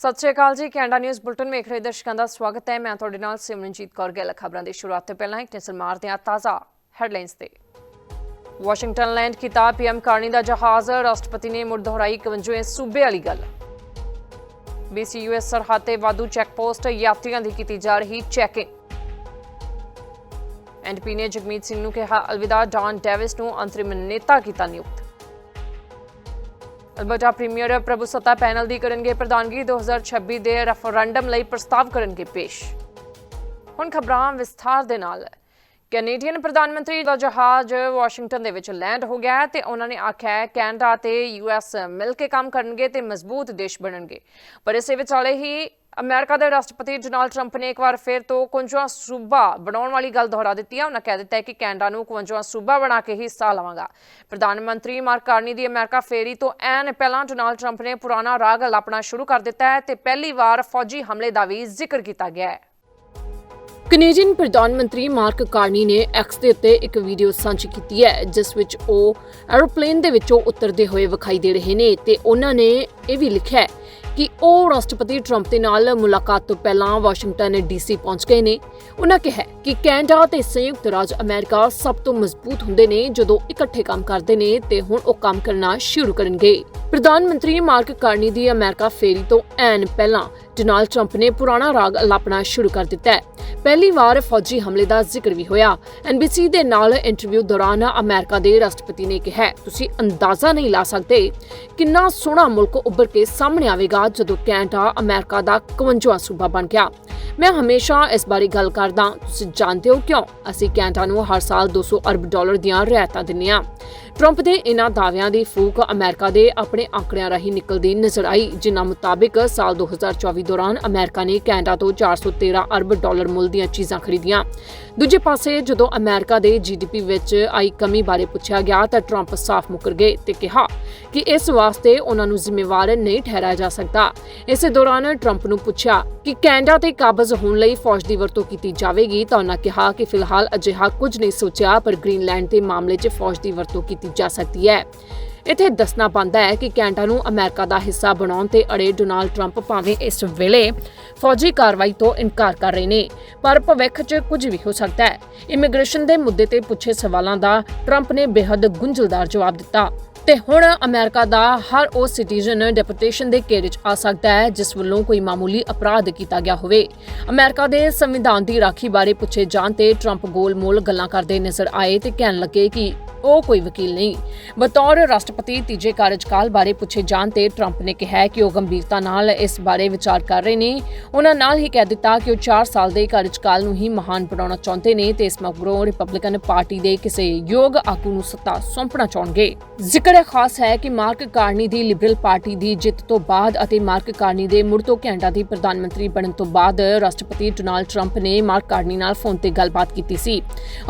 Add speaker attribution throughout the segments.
Speaker 1: ਸਤਿ ਸ਼੍ਰੀ ਅਕਾਲ ਜੀ, Canada news bulletin ਵੇਖ ਰਹੇ ਦਰਸ਼ਕਾਂ ਦਾ ਸਵਾਗਤ ਹੈ। ਮੈਂ ਤੁਹਾਡੇ ਨਾਲ ਸਿਮਰਨਜੀਤ ਕੌਰ ਗੱਲ। ਖਬਰਾਂ ਦੀ ਸ਼ੁਰੂਆਤ ਤੋਂ ਪਹਿਲਾਂ ਇੱਕ ਨਜ਼ਰ ਮਾਰਦੇ ਹਾਂ ਤਾਜ਼ਾ ਹੈਡਲਾਈਨਸ ਤੇ। ਵਾਸ਼ਿੰਗਟਨ ਲੈਂਡ ਕੀਤਾ ਪੀਐਮ ਕਾਰਨੀ ਦਾ ਜਹਾਜ਼, ਰਾਸ਼ਟਰਪਤੀ ਨੇ ਮੁੜ ਦੁਹਰਾਈ 51ਵੇਂ ਸੂਬੇ ਵਾਲੀ ਗੱਲ। ਬੀਸੀਯੂਐਸ ਸਰਹੱਦ ਤੇ ਵਾਧੂ ਚੈੱਕ ਪੋਸਟ ਯਾਤਰੀਆਂ ਦੀ ਕੀਤੀ ਜਾ ਰਹੀ ਚੈਕਿੰਗ। ਐਨਪੀ ਨੇ ਜਗਮੀਤ ਸਿੰਘ ਨੂੰ ਕਿਹਾ, ਅਲਵਿਦਾ ਡਾਨ ਡੇਵਿਸ ਨੂੰ ਅੰਤਰਿਮ ਨੇਤਾ ਕੀਤਾ ਨਿਯੁਕਤ। ਅਲਬਰਟਾ ਪ੍ਰੀਮੀਅਰ ਪ੍ਰਭੂ ਪੈਨਲ ਦੀ ਕਰਨਗੇ ਪ੍ਰਧਾਨਗੀ 2026 ਦੇ ਰੈਫਰੈਂਡਮ ਲਈ ਪ੍ਰਸਤਾਵ ਕਰਨਗੇ ਪੇਸ਼। ਹੁਣ ਖਬਰਾਂ ਵਿਸਥਾਰ ਦੇ ਨਾਲ। ਕੈਨੇਡੀਅਨ ਪ੍ਰਧਾਨ ਮੰਤਰੀ ਦਾ ਜਹਾਜ਼ ਵਾਸ਼ਿੰਗਟਨ ਦੇ ਵਿੱਚ ਲੈਂਡ ਹੋ ਗਿਆ ਹੈ ਤੇ ਉਹਨਾਂ ਨੇ ਆਖਿਆ ਹੈ ਕੈਨੇਡਾ ਤੇ ਯੂਐਸ ਮਿਲ ਕੇ ਕੰਮ ਕਰਨਗੇ ਤੇ ਮਜ਼ਬੂਤ ਦੇਸ਼ ਬਣਨਗੇ। ਪਰ ਇਸੇ ਵਿਚਾਲੇ ਹੀ ਅਮਰੀਕਾ ਦੇ ਰਾਸ਼ਟਰਪਤੀ ਡੋਨਾਲਡ ਟਰੰਪ ਨੇ ਇੱਕ ਵਾਰ ਫਿਰ ਤੋਂ 51ਵਾਂ ਸੂਬਾ ਬਣਾਉਣ ਵਾਲੀ ਗੱਲ ਦੁਹਰਾ ਦਿੱਤੀ ਹੈ ਉਹਨਾਂ ਕਹਿ ਦਿੱਤਾ ਹੈ ਕਿ ਕੈਨੇਡਾ ਨੂੰ 51ਵਾਂ ਸੂਬਾ ਬਣਾ ਕੇ ਹੀ ਹਿੱਸਾ ਲਵਾਂਗਾ। ਪ੍ਰਧਾਨ ਮੰਤਰੀ ਮਾਰਕ ਕਾਰਨੀ ਦੀ ਅਮਰੀਕਾ ਫੇਰੀ ਤੋਂ ਐਨ ਪਹਿਲਾਂ ਡੋਨਾਲਡ ਟਰੰਪ ਨੇ ਪੁਰਾਣਾ ਰਾਗ ਲਾਪਣਾ ਸ਼ੁਰੂ ਕਰ ਦਿੱਤਾ ਹੈ ਤੇ ਪਹਿਲੀ ਵਾਰ ਫੌਜੀ ਹਮਲੇ ਦਾ ਵੀ ਜ਼ਿਕਰ ਕੀਤਾ ਗਿਆ ਹੈ।
Speaker 2: ਕੈਨੇਡੀਅਨ ਪ੍ਰਧਾਨ ਮੰਤਰੀ ਮਾਰਕ ਕਾਰਨੀ ਨੇ ਐਕਸ ਦੇ ਉੱਤੇ ਇੱਕ ਵੀਡੀਓ ਸਾਂਝੀ ਕੀਤੀ ਹੈ, ਜਿਸ ਵਿੱਚ ਉਹ ਐਰੋਪਲੇਨ ਦੇ ਵਿੱਚੋਂ ਉਤਰਦੇ ਹੋਏ ਵਿਖਾਈ ਦੇ ਰਹੇ ਨੇ ਤੇ ਉਹਨਾਂ ਨੇ ਇਹ ਵੀ ਲਿਖਿਆ ਹੈ ਕਿ ਉਹ ਰਾਸ਼ਟਰਪਤੀ ਟਰੰਪ ਦੇ ਨਾਲ ਮੁਲਾਕਾਤ ਤੋਂ ਪਹਿਲਾਂ ਵਾਸ਼ਿੰਗਟਨ ਡੀਸੀ ਪਹੁੰਚ ਗਏ ਨੇ। ਉਹਨਾਂ ਕਿਹਾ ਕਿ ਕੈਨੇਡਾ ਤੇ ਸੰਯੁਕਤ ਰਾਜ ਅਮਰੀਕਾ ਸਭ ਤੋਂ ਮਜ਼ਬੂਤ ਹੁੰਦੇ ਨੇ ਜਦੋਂ ਇਕੱਠੇ ਕੰਮ ਕਰਦੇ ਨੇ ਤੇ ਹੁਣ ਉਹ ਕੰਮ ਕਰਨਾ ਸ਼ੁਰੂ ਕਰਨਗੇ। ਪ੍ਰਧਾਨ ਮੰਤਰੀ ਮਾਰਕ ਕਾਰਨੀ ਦੀ ਅਮਰੀਕਾ ਫੇਰੀ ਤੋਂ ਐਨ ਪਹਿਲਾਂ ਡੋਨਾਲਡ ਟਰੰਪ ਨੇ ਪੁਰਾਣਾ ਰਾਗ ਲਾਪਣਾ ਸ਼ੁਰੂ ਕਰ ਦਿੱਤਾ ਹੈ। ਪਹਿਲੀ ਵਾਰ ਫੌਜੀ ਹਮਲੇ ਦਾ ਜ਼ਿਕਰ ਵੀ ਹੋਇਆ। ਐਨਬੀਸੀ ਦੇ ਨਾਲ ਇੰਟਰਵਿਊ ਦੌਰਾਨ ਅਮਰੀਕਾ ਦੇ ਰਾਸ਼ਟਰਪਤੀ ਨੇ ਕਿਹਾ, ਤੁਸੀਂ ਅੰਦਾਜ਼ਾ ਨਹੀਂ ਲਾ ਸਕਦੇ ਕਿੰਨਾ ਸੋਹਣਾ ਮੁਲਕ ਉੱਭਰ ਕੇ ਸਾਹਮਣੇ ਆਵੇਗਾ ਜਦੋਂ ਕੈਨੇਡਾ ਅਮਰੀਕਾ ਦਾ 51ਵਾਂ ਸੂਬਾ ਬਣ ਗਿਆ। ਮੈਂ ਹਮੇਸ਼ਾ ਇਸ ਬਾਰੇ ਗੱਲ ਕਰਦਾ, ਤੁਸੀਂ ਜਾਣਦੇ ਹੋ ਕਿਉਂ? ਅਸੀਂ ਕੈਨੇਡਾ ਨੂੰ ਹਰ ਸਾਲ 200 ਅਰਬ ਡਾਲਰ ਦੀਆਂ ਰਿਆਇਤਾਂ ਦਿੰਦੇ ਹਾਂ। ਟਰੰਪ ਦੇ ਇਨ੍ਹਾਂ ਦਾਅਵਿਆਂ ਦੀ ਫੂਕ ਅਮਰੀਕਾ ਦੇ ਆਪਣੇ ਅੰਕੜਿਆਂ ਰਾਹੀਂ ਨਿਕਲਦੀ ਨਜ਼ਰ ਆਈ, ਜਿਨ੍ਹਾਂ ਮੁਤਾਬਿਕ ਸਾਲ 2024 ਦੌਰਾਨ ਅਮਰੀਕਾ ਨੇ ਕੈਨੇਡਾ ਤੋਂ 413 ਅਰਬ ਡਾਲਰ ਮੁੱਲ ਦੀਆਂ ਚੀਜ਼ਾਂ ਖਰੀਦੀਆਂ। ਦੂਜੇ ਪਾਸੇ ਜਦੋਂ ਅਮਰੀਕਾ ਦੇ ਜੀਡੀਪੀ ਵਿੱਚ ਆਈ ਕਮੀ ਬਾਰੇ ਪੁੱਛਿਆ ਗਿਆ ਤਾਂ ਟਰੰਪ ਸਾਫ਼ ਮੁਕਰ ਗਏ ਤੇ ਕਿਹਾ ਕਿ ਇਸ ਵਾਸਤੇ ਉਹਨਾਂ ਨੂੰ ਜ਼ਿੰਮੇਵਾਰ ਨਹੀਂ ਠਹਿਰਾਇਆ ਜਾ ਸਕਦਾ। ਇਸੇ ਦੌਰਾਨ ਟਰੰਪ ਨੂੰ ਪੁੱਛਿਆ ਕਿ ਕੈਨੇਡਾ ਤੇ ਕਾਬਜ਼ ਹੋਣ ਲਈ ਫੌਜ ਦੀ ਵਰਤੋਂ ਕੀਤੀ ਜਾਵੇਗੀ ਤਾਂ ਉਹਨਾਂ ਕਿਹਾ ਕਿ ਫਿਲਹਾਲ ਅਜਿਹਾ ਕੁਝ ਨਹੀਂ ਸੋਚਿਆ, ਪਰ ਗ੍ਰੀਨਲੈਂਡ ਦੇ ਮਾਮਲੇ 'ਚ ਫੌਜ ਦੀ ਵਰਤੋਂ ਕੀਤੀ ਜਾ ਸਕਦੀ ਹੈ। ਇੱਥੇ ਦੱਸਣਾ ਪੈਂਦਾ ਹੈ ਕਿ ਕੈਨੇਡਾ ਨੂੰ ਅਮਰੀਕਾ ਦਾ ਹਿੱਸਾ ਬਣਾਉਣ ਤੇ ਅੜੇ ਡੋਨਾਲਡ ਟਰੰਪ ਭਾਵੇਂ ਇਸ ਵੇਲੇ ਫੌਜੀ ਕਾਰਵਾਈ ਤੋਂ ਇਨਕਾਰ ਕਰ ਰਹੇ ਨੇ, ਪਰ ਭਵਿੱਖ 'ਚ ਕੁਝ ਵੀ ਹੋ ਸਕਦਾ ਹੈ। ਇਮੀਗ੍ਰੇਸ਼ਨ ਦੇ ਮੁੱਦੇ ਤੇ ਪੁੱਛੇ ਸਵਾਲਾਂ ਦਾ ਟਰੰਪ ਨੇ ਬੇहद ਗੁੰਝਲਦਾਰ ਜਵਾਬ ਦਿੱਤਾ। ਤੇ ਹੁਣ ਅਮਰੀਕਾ ਦਾ ਹਰ ਉਹ ਸਿਟੀਜ਼ਨ ਡਿਪੋਰਟੇਸ਼ਨ ਦੇ ਘੇਰੇ 'ਚ ਆ ਸਕਦਾ ਹੈ, ਜਿਸ ਵੱਲੋਂ ਕੋਈ ਮਾਮੂਲੀ ਅਪਰਾਧ ਕੀਤਾ ਗਿਆ ਹੋਵੇ। ਅਮਰੀਕਾ ਦੇ ਸੰਵਿਧਾਨ ਦੀ ਰਾਖੀ ਬਾਰੇ ਪੁੱਛੇ ਜਾਣ ਤੇ ਟਰੰਪ ਗੋਲ-ਮੋਲ ਗੱਲਾਂ ਕਰਦੇ ਨਜ਼ਰ ਆਏ ਤੇ ਕਹਿਣ ਲੱਗੇ ਕਿ ਉਹ ਕੋਈ ਵਕੀਲ ਨਹੀਂ। ਬਤੌਰ ਰਾਸ਼ਟਰਪਤੀ ਤੀਜੇ ਕਾਰਜਕਾਲ ਬਾਰੇ ਪੁੱਛੇ ਜਾਣ ਤੇ ਟਰੰਪ ਨੇ ਕਿਹਾ ਕਿ ਉਹ ਗੰਭੀਰਤਾ ਨਾਲ ਇਸ ਬਾਰੇ ਵਿਚਾਰ ਕਰ ਰਹੇ ਨੇ। ਉਹਨਾਂ ਨਾਲ ਹੀ ਕਹਿ ਦਿੱਤਾ ਕਿ ਉਹ 4 ਸਾਲ ਦੇ ਕਾਰਜਕਾਲ ਨੂੰ ਹੀ ਮਹਾਨ ਬਣਾਉਣਾ ਚਾਹੁੰਦੇ ਨੇ ਤੇ ਇਸ ਮਗਰੋਂ ਰਿਪਬਲਿਕਨ ਪਾਰਟੀ ਦੇ ਕਿਸੇ ਯੋਗ ਆਗੂ ਨੂੰ ਸੱਤਾ ਸੌਂਪਣਾ ਚਾਹੁੰਗੇ ਜ਼ਿਕਰ ਹੈ ਖਾਸ ਹੈ ਕਿ ਮਾਰਕ ਕਾਰਨੀ ਦੀ ਲਿਬਰਲ ਪਾਰਟੀ ਦੀ ਜਿੱਤ ਤੋਂ ਬਾਅਦ ਅਤੇ ਮਾਰਕ ਕਾਰਨੀ ਦੇ ਮੁੜ ਤੋਂ ਕੈਨੇਡਾ ਦੀ ਪ੍ਰਧਾਨ ਮੰਤਰੀ ਬਣਨ ਤੋਂ ਬਾਅਦ ਰਾਸ਼ਟਰਪਤੀ ਡੋਨਾਲਡ ਟਰੰਪ ਨੇ ਮਾਰਕ ਕਾਰਨੀ ਨਾਲ ਫੋਨ ਤੇ ਗੱਲਬਾਤ ਕੀਤੀ ਸੀ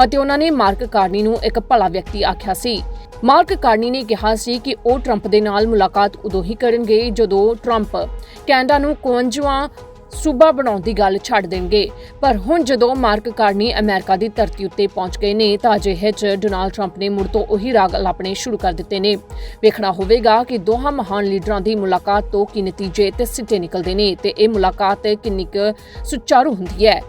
Speaker 2: ਅਤੇ ਉਹਨਾਂ ਨੇ ਮਾਰਕ ਕਾਰਨੀ ਨੂੰ ਇੱਕ ਭਲਾ ਵਿਅਕਤੀ ਆਖਿਆ ਸੀ। ਮਾਰਕ ਕਾਰਨੀ ਨੇ ਕਿਹਾ ਸੀ ਕਿ ਉਹ ਟਰੰਪ ਦੇ ਨਾਲ ਮੁਲਾਕਾਤ ਉਦੋਂ ਹੀ ਕਰਨਗੇ ਜਦੋਂ ਟਰੰਪ ਕੈਨੇਡਾ ਨੂੰ 51ਵਾਂ ਸੂਬਾ ਬਣਾਉਣ ਦੀ ਗੱਲ ਛੱਡ ਦੇਣਗੇ। ਪਰ ਹੁਣ ਜਦੋਂ ਮਾਰਕ ਕਾਰਨੀ ਅਮਰੀਕਾ ਦੀ ਧਰਤੀ ਉੱਤੇ ਪਹੁੰਚ ਗਏ ਨੇ ਤਾਂ ਅਜਿਹੇ 'ਚ ਡੋਨਾਲਡ ਟਰੰਪ ਨੇ ਮੁੜ ਤੋਂ ਉਹੀ ਰਾਗ ਲਾਪਣੇ ਸ਼ੁਰੂ ਕਰ ਦਿੱਤੇ ਨੇ। ਵੇਖਣਾ ਹੋਵੇਗਾ ਕਿ ਦੋਹਾਂ ਮਹਾਨ ਲੀਡਰਾਂ ਦੀ ਮੁਲਾਕਾਤ ਤੋਂ ਕੀ ਨਤੀਜੇ ਤੇ ਸਿੱਟੇ ਨਿਕਲਦੇ ਨੇ ਤੇ ਇਹ ਮੁਲਾਕਾਤ ਕਿੰਨੀ ਕੁ ਸੁਚਾਰੂ ਹੁੰਦੀ ਹੈ।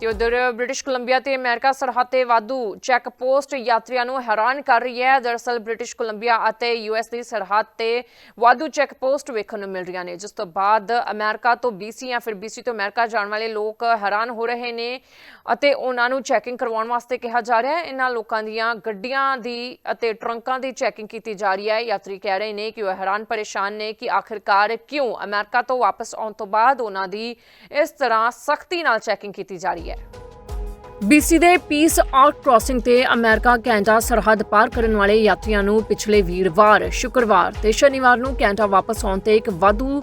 Speaker 1: ਤੇ ਉਧਰ ਬ੍ਰਿਟਿਸ਼ ਕੋਲੰਬੀਆ ਤੇ ਅਮਰੀਕਾ ਸਰਹੱਦ ਤੇ ਵਾਧੂ ਚੈੱਕ ਪੋਸਟ ਯਾਤਰੀਆਂ ਨੂੰ ਹੈਰਾਨ ਕਰ ਰਹੀ ਹੈ। ਦਰਅਸਲ ਬ੍ਰਿਟਿਸ਼ ਕੋਲੰਬੀਆ ਅਤੇ ਯੂਐਸ ਦੀ ਸਰਹੱਦ ਤੇ ਵਾਧੂ ਚੈੱਕ ਪੋਸਟ ਵੇਖਣ ਨੂੰ ਮਿਲ ਰਹੀਆਂ ਨੇ, ਜਿਸ ਤੋਂ ਬਾਅਦ ਅਮਰੀਕਾ ਤੋਂ BC ਜਾਂ ਫਿਰ BC ਤੋਂ ਅਮਰੀਕਾ ਜਾਣ ਵਾਲੇ ਲੋਕ ਹੈਰਾਨ ਹੋ ਰਹੇ ਨੇ ਅਤੇ ਉਹਨਾਂ ਨੂੰ ਚੈਕਿੰਗ ਕਰਵਾਉਣ ਵਾਸਤੇ ਕਿਹਾ ਜਾ ਰਿਹਾ ਹੈ। ਇਹਨਾਂ ਲੋਕਾਂ ਦੀਆਂ ਗੱਡੀਆਂ ਦੀ ਅਤੇ ਟਰੰਕਾਂ ਦੀ ਚੈਕਿੰਗ ਕੀਤੀ ਜਾ ਰਹੀ ਹੈ। ਯਾਤਰੀ ਕਹਿ ਰਹੇ ਨੇ ਕਿ ਉਹ ਹੈਰਾਨ ਪਰੇਸ਼ਾਨ ਨੇ ਕਿ ਆਖਿਰਕਾਰ ਕਿਉਂ ਅਮਰੀਕਾ ਤੋਂ ਵਾਪਸ ਆਉਣ ਤੋਂ ਬਾਅਦ ਉਹਨਾਂ ਦੀ ਇਸ ਤਰ੍ਹਾਂ ਸਖਤੀ ਨਾਲ ਚੈਕਿੰਗ ਕੀਤੀ ਜਾ ਰਹੀ ਹੈ
Speaker 2: BC ਦੇ ਪੀਸ ਆਊਟ ਕ੍ਰਾਸਿੰਗ ਤੇ ਅਮਰੀਕਾ ਕੈਨੇਡਾ ਸਰਹੱਦ ਪਾਰ ਕਰਨ ਵਾਲੇ ਯਾਤਰੀਆਂ ਨੂੰ ਪਿਛਲੇ ਵੀਰਵਾਰ, ਸ਼ੁੱਕਰਵਾਰ ਤੇ ਸ਼ਨੀਵਾਰ ਨੂੰ ਕੈਨੇਡਾ ਵਾਪਸ ਆਉਣ ਤੇ ਇੱਕ ਵਾਧੂ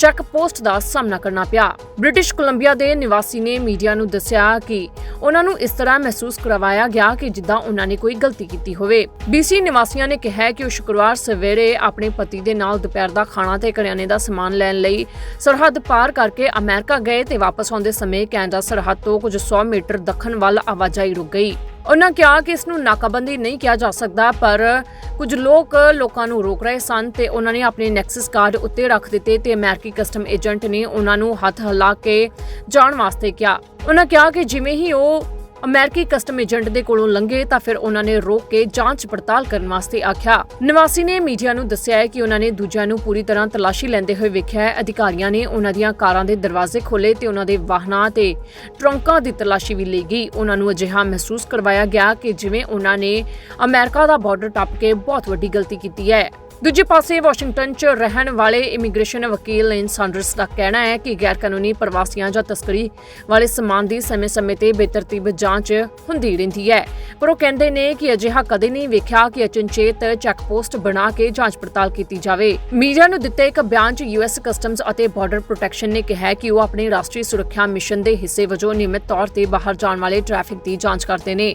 Speaker 2: ਚੈੱਕ ਪੋਸਟ ਦਾ ਸਾਹਮਣਾ ਕਰਨਾ ਪਿਆ। ਬ੍ਰਿਟਿਸ਼ ਕੋਲੰਬੀਆ ਦੇ ਨਿਵਾਸੀ ਨੇ ਮੀਡੀਆ ਨੂੰ ਦੱਸਿਆ ਕਿ ਉਹਨਾਂ ਨੂੰ ਇਸ ਤਰ੍ਹਾਂ ਮਹਿਸੂਸ ਕਰਵਾਇਆ ਗਿਆ ਕਿ ਜਿੱਦਾਂ ਉਹਨਾਂ ਨੇ ਕੋਈ ਗਲਤੀ ਕੀਤੀ ਹੋਵੇ। BC ਨਿਵਾਸੀਆਂ ਨੇ ਕਿਹਾ ਕਿ ਉਹ ਸ਼ੁੱਕਰਵਾਰ ਸਵੇਰੇ ਆਪਣੇ ਪਤੀ ਦੇ ਨਾਲ ਦੁਪਹਿਰ ਦਾ ਖਾਣਾ ਤੇ ਕਰਿਆਨੇ ਦਾ ਸਮਾਨ ਲੈਣ ਲਈ ਸਰਹੱਦ ਪਾਰ ਕਰਕੇ ਅਮਰੀਕਾ ਗਏ ਤੇ ਵਾਪਸ ਆਉਂਦੇ ਸਮੇਂ ਕੈਨੇਡਾ ਸਰਹੱਦ ਤੋਂ ਕੁਝ 100 ਮੀਟਰ ਦੱਖਣ ਵੱਲ ਆਵਾਜਾਈ ਰੁਕ ਗਈ। ਉਹਨਾਂ ਕਿਹਾ ਕਿ ਇਸ ਨੂੰ ਨਾਕਾਬੰਦੀ ਨਹੀਂ ਕਿਹਾ ਜਾ ਸਕਦਾ, ਪਰ ਕੁਝ ਲੋਕ ਲੋਕਾਂ ਨੂੰ ਰੋਕ ਰਹੇ ਸਨ ਤੇ ਉਹਨਾਂ ਨੇ ਆਪਣੇ ਨੈਕਸਸ ਕਾਰਡ ਉੱਤੇ ਰੱਖ ਦਿੱਤੇ ਤੇ ਅਮਰੀਕੀ ਕਸਟਮ ਏਜੰਟ ਨੇ ਉਹਨਾਂ ਨੂੰ ਹੱਥ ਹਿਲਾ ਕੇ ਜਾਣ ਵਾਸਤੇ ਕਿਹਾ। ਉਹਨਾਂ ਕਿਹਾ ਕਿ ਜਿਵੇਂ ਹੀ ਉਹ ਅਮਰੀਕੀ ਕਸਟਮ ਏਜੰਟ ਦੇ ਕੋਲੋਂ ਲੰਘੇ ਤਾਂ ਫਿਰ ਉਹਨਾਂ ਨੇ ਰੋਕ ਕੇ ਜਾਂਚ ਪੜਤਾਲ ਕਰਨ ਵਾਸਤੇ ਆਖਿਆ। ਨਿਵਾਸੀ ਨੇ ਮੀਡੀਆ ਨੂੰ ਦੱਸਿਆ ਹੈ ਕਿ ਉਹਨਾਂ ਨੇ ਦੂਜਿਆਂ ਨੂੰ ਪੂਰੀ ਤਰ੍ਹਾਂ ਤਲਾਸ਼ੀ ਲੈਂਦੇ ਹੋਏ ਵੇਖਿਆ ਹੈ। ਅਧਿਕਾਰੀਆਂ ਨੇ ਉਹਨਾਂ ਦੀਆਂ ਕਾਰਾਂ ਦੇ ਦਰਵਾਜ਼ੇ ਖੋਲੇ ਤੇ ਉਹਨਾਂ ਦੇ ਵਾਹਨਾਂ ਤੇ ਟਰੰਕਾਂ ਦੀ ਤਲਾਸ਼ੀ ਵੀ ਲਈ ਗਈ। ਉਹਨਾਂ ਨੂੰ ਅਜਿਹਾ ਮਹਿਸੂਸ ਕਰਵਾਇਆ ਗਿਆ ਕਿ ਜਿਵੇਂ ਉਹਨਾਂ ਨੇ ਅਮਰੀਕਾ ਦਾ ਬਾਰਡਰ ਟੱਪ ਕੇ ਬਹੁਤ ਵੱਡੀ ਗਲਤੀ ਕੀਤੀ ਹੈ। ਦੂਜੇ ਪਾਸੇ ਵਾਸ਼ਿੰਗਟਨ 'ਚ ਰਹਿਣ ਵਾਲੇ ਇਮੀਗ੍ਰੇਸ਼ਨ ਵਕੀਲ ਲੇਨ ਸਾਂਡਰਸ ਦਾ ਕਹਿਣਾ ਹੈ ਕਿ ਗੈਰਕਾਨੂੰਨੀ ਪ੍ਰਵਾਸੀਆਂ ਜਾਂ ਤਸਕਰੀ ਵਾਲੇ ਸਮਾਨ ਦੀ ਸਮੇਂ-ਸਮੇਂ ਤੇ ਬੇਤਰਤੀਬ ਜਾਂਚ ਹੁੰਦੀ ਰਹਿੰਦੀ ਹੈ। ਪਰ ਉਹ ਕਹਿੰਦੇ ਨੇ ਕਿ ਅਜਿਹਾ ਕਦੇ ਨਹੀਂ ਵੇਖਿਆ ਕਿ ਅਚਨਚੇਤ ਚੈੱਕ ਪੋਸਟ ਬਣਾ ਕੇ ਜਾਂਚ ਪੜਤਾਲ ਕੀਤੀ ਜਾਵੇ। ਮੀਡੀਆ ਨੂੰ ਦਿੱਤੇ ਇੱਕ ਬਿਆਨ 'ਚ ਯੂਐਸ ਕਸਟਮਜ਼ ਅਤੇ ਬਾਰਡਰ ਪ੍ਰੋਟੈਕਸ਼ਨ ਨੇ ਕਿਹਾ ਕਿ ਉਹ ਆਪਣੇ ਰਾਸ਼ਟਰੀ ਸੁਰੱਖਿਆ ਮਿਸ਼ਨ ਦੇ ਹਿੱਸੇ ਵਜੋਂ ਨਿਯਮਿਤ ਤੌਰ ਤੇ ਬਾਹਰ ਜਾਣ ਵਾਲੇ ਟ੍ਰੈਫਿਕ ਦੀ ਜਾਂਚ ਕਰਦੇ ਨੇ।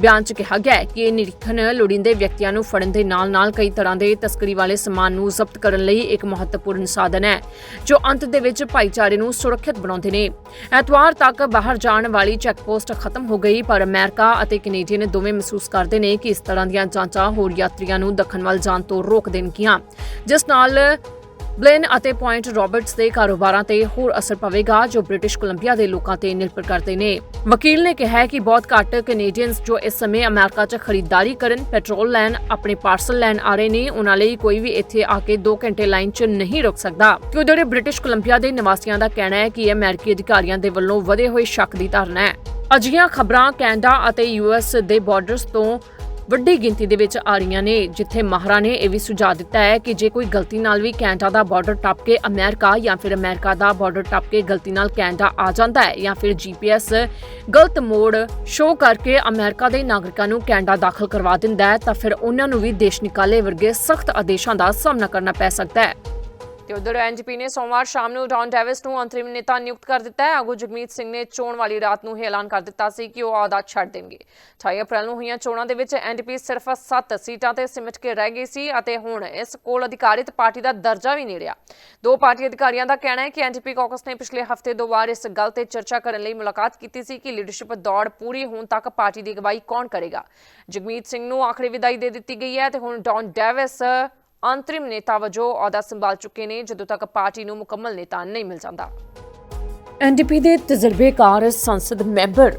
Speaker 2: ਬਿਆਨ 'ਚ ਕਿਹਾ ਗਿਆ ਹੈ ਕਿ ਇਹ ਨਿਰੀਖਣ ਲੋੜੀਂਦੇ ਵਿਅਕਤੀਆਂ ਨੂੰ ਫੜਨ ਦੇ ਨਾਲ-ਨਾਲ ਕਈ ਤਰ੍ਹਾਂ ਦੇ ਤਸਕਰੀ ਵਾਲੇ ਸਮਾਨ ਨੂੰ ਜ਼ਬਤ ਕਰਨ ਲਈ ਇੱਕ ਮਹੱਤਵਪੂਰਨ ਸਾਧਨ ਹੈ, ਜੋ ਅੰਤ ਦੇ ਵਿੱਚ ਭਾਈਚਾਰੇ ਨੂੰ ਸੁਰੱਖਿਅਤ ਬਣਾਉਂਦੇ ਨੇ। ਐਤਵਾਰ ਤੱਕ ਬਾਹਰ ਜਾਣ ਵਾਲੀ ਚੈੱਕ ਪੋਸਟ ਖਤਮ ਹੋ ਗਈ, ਪਰ ਅਮਰੀਕਾ ਅਤੇ ਕੈਨੇਡੀਅਨ ਦੋਵੇਂ ਮਹਿਸੂਸ ਕਰਦੇ ਨੇ ਕਿ ਇਸ ਤਰ੍ਹਾਂ ਦੀਆਂ ਜਾਂਚਾਂ ਹੋਰ ਯਾਤਰੀਆਂ ਨੂੰ ਦੱਖਣ ਵੱਲ ਜਾਣ ਤੋਂ ਰੋਕ ਦੇਣਗੀਆਂ। ਜਿਸ ਨਾਲ ਬਲੇਨ ਅਤੇ ਪੁਆਇੰਟ ਰਾਬਰਟਸ ਦੇ ਕਾਰੋਬਾਰਾਂ ਤੇ ਹੋਰ ਅਸਰ ਪਵੇਗਾ, ਜੋ ਬ੍ਰਿਟਿਸ਼ ਕੋਲੰਬੀਆ ਦੇ ਲੋਕਾਂ ਤੇ ਨਿਰਭਰ ਕਰਦੇ ਨੇ। ਵਕੀਲ ਨੇ ਕਿਹਾ ਕਿ ਬਹੁਤ ਘੱਟ ਕੈਨੇਡੀਅਨਸ ਜੋ ਇਸ ਸਮੇਂ ਅਮਰੀਕਾ 'ਚ ਖਰੀਦਦਾਰੀ ਕਰਨ, ਪੈਟਰੋਲ ਲੈਣ, ਆਪਣੇ ਪਾਰਸਲ ਲੈਣ ਆ ਰਹੇ ਨੇ, ਉਹਨਾਂ ਲਈ ਕੋਈ ਵੀ ਇੱਥੇ ਆ ਕੇ 2 ਘੰਟੇ ਲਾਈਨ 'ਚ ਨਹੀਂ ਰੁਕ ਸਕਦਾ। ਕਿ ਉਧਰ ਬ੍ਰਿਟਿਸ਼ ਕੋਲੰਬੀਆ ਦੇ ਨਿਵਾਸੀਆਂ ਦਾ ਕਹਿਣਾ ਹੈ ਕਿ ਇਹ ਅਮਰੀਕੀ ਅਧਿਕਾਰੀਆਂ ਦੇ ਵੱਲੋਂ ਵਧੇ ਹੋਏ ਸ਼ੱਕ ਦੀ ਧਾਰਨਾ ਹੈ। ਅਜਿਹੀਆਂ ਖਬਰਾਂ ਕੈਨੇਡਾ ਅਤੇ ਯੂਐਸ ਦੇ ਬਾਰਡਰਸ ਤੋਂ ਵੱਡੀ ਗਿਣਤੀ ਦੇ ਵਿੱਚ ਆ ਰਹੀਆਂ ਨੇ, ਜਿੱਥੇ ਮਾਹਰਾਂ ਨੇ ਇਹ ਵੀ ਸੁਝਾਅ ਦਿੱਤਾ ਹੈ ਕਿ ਜੇ ਕੋਈ ਗਲਤੀ ਨਾਲ ਵੀ ਕੈਨੇਡਾ ਦਾ ਬਾਰਡਰ ਟੱਪ ਕੇ ਅਮਰੀਕਾ ਜਾਂ ਫਿਰ ਅਮਰੀਕਾ ਦਾ ਬਾਰਡਰ ਟੱਪ ਕੇ ਗਲਤੀ ਨਾਲ ਕੈਨੇਡਾ ਆ ਜਾਂਦਾ ਹੈ ਜਾਂ ਫਿਰ ਜੀਪੀਐਸ ਗਲਤ ਮੋੜ ਸ਼ੋਅ ਕਰਕੇ ਅਮਰੀਕਾ ਦੇ ਨਾਗਰਿਕਾਂ ਨੂੰ ਕੈਨੇਡਾ ਦਾਖਲ ਕਰਵਾ ਦਿੰਦਾ ਹੈ, ਤਾਂ ਫਿਰ ਉਹਨਾਂ ਨੂੰ ਵੀ ਦੇਸ਼ ਨਿਕਾਲੇ ਵਰਗੇ ਸਖਤ ਆਦੇਸ਼ਾਂ ਦਾ ਸਾਹਮਣਾ ਕਰਨਾ ਪੈ ਸਕਦਾ ਹੈ।
Speaker 1: ਤੇ ਉਧਰ ਐਨਜੀਪੀ ਨੇ ਸੋਮਵਾਰ ਸ਼ਾਮ ਨੂੰ ਡੌਨ ਡੇਵਿਸ ਨੂੰ ਅੰਤਰਿਮ ਨੇਤਾ ਨਿਯੁਕਤ ਕਰ ਦਿੱਤਾ ਹੈ। ਆਗੂ ਜਗਮੀਤ ਸਿੰਘ ਨੇ ਚੋਣ ਵਾਲੀ ਰਾਤ ਨੂੰ ਹੀ ਐਲਾਨ ਕਰ ਦਿੱਤਾ ਸੀ ਕਿ ਉਹ ਅਹੁਦਾ ਛੱਡ ਦੇਣਗੇ। 28 ਅਪ੍ਰੈਲ ਨੂੰ ਹੋਈਆਂ ਚੋਣਾਂ ਦੇ ਵਿੱਚ ਐਨਡੀਪੀ ਸਿਰਫ 7 ਸੀਟਾਂ ਤੇ ਸਿਮਟ ਕੇ ਰਹਿ ਗਈ ਸੀ ਅਤੇ ਹੁਣ ਇਸ ਕੋਲ ਅਧਿਕਾਰਿਤ ਪਾਰਟੀ ਦਾ ਦਰਜਾ ਵੀ ਨਹੀਂ ਰਿਹਾ। ਦੋ ਪਾਰਟੀ ਅਧਿਕਾਰੀਆਂ ਦਾ ਕਹਿਣਾ ਹੈ ਕਿ ਐਨਡੀਪੀ ਕਾਕਸ ਨੇ ਪਿਛਲੇ ਹਫ਼ਤੇ ਦੋ ਵਾਰ ਇਸ ਗੱਲ ਤੇ ਚਰਚਾ ਕਰਨ ਲਈ ਮੁਲਾਕਾਤ ਕੀਤੀ ਸੀ ਕਿ ਲੀਡਰਸ਼ਿਪ ਦੌੜ ਪੂਰੀ ਹੋਣ ਤੱਕ ਪਾਰਟੀ ਦੀ ਅਗਵਾਈ ਕੌਣ ਕਰੇਗਾ। ਜਗਮੀਤ ਸਿੰਘ ਨੂੰ ਆਖਰੀ ਵਿਦਾਈ ਦੇ ਦਿੱਤੀ ਗਈ ਹੈ ਤੇ ਹੁਣ ਡੌਨ ਡੇਵਿਸ ਅੰਤਰਿਮ ਨੇਤਾ ਵਜੋਂ ਅਹੁਦਾ ਸੰਭਾਲ ਚੁੱਕੇ ਨੇ, ਜਦੋਂ ਤੱਕ ਪਾਰਟੀ ਨੂੰ ਮੁਕੰਮਲ ਨੇਤਾ ਨਹੀਂ ਮਿਲ ਜਾਂਦਾ।
Speaker 2: ਐਨਡੀਪੀ ਦੇ ਤਜਰਬੇਕਾਰ ਸੰਸਦ ਮੈਂਬਰ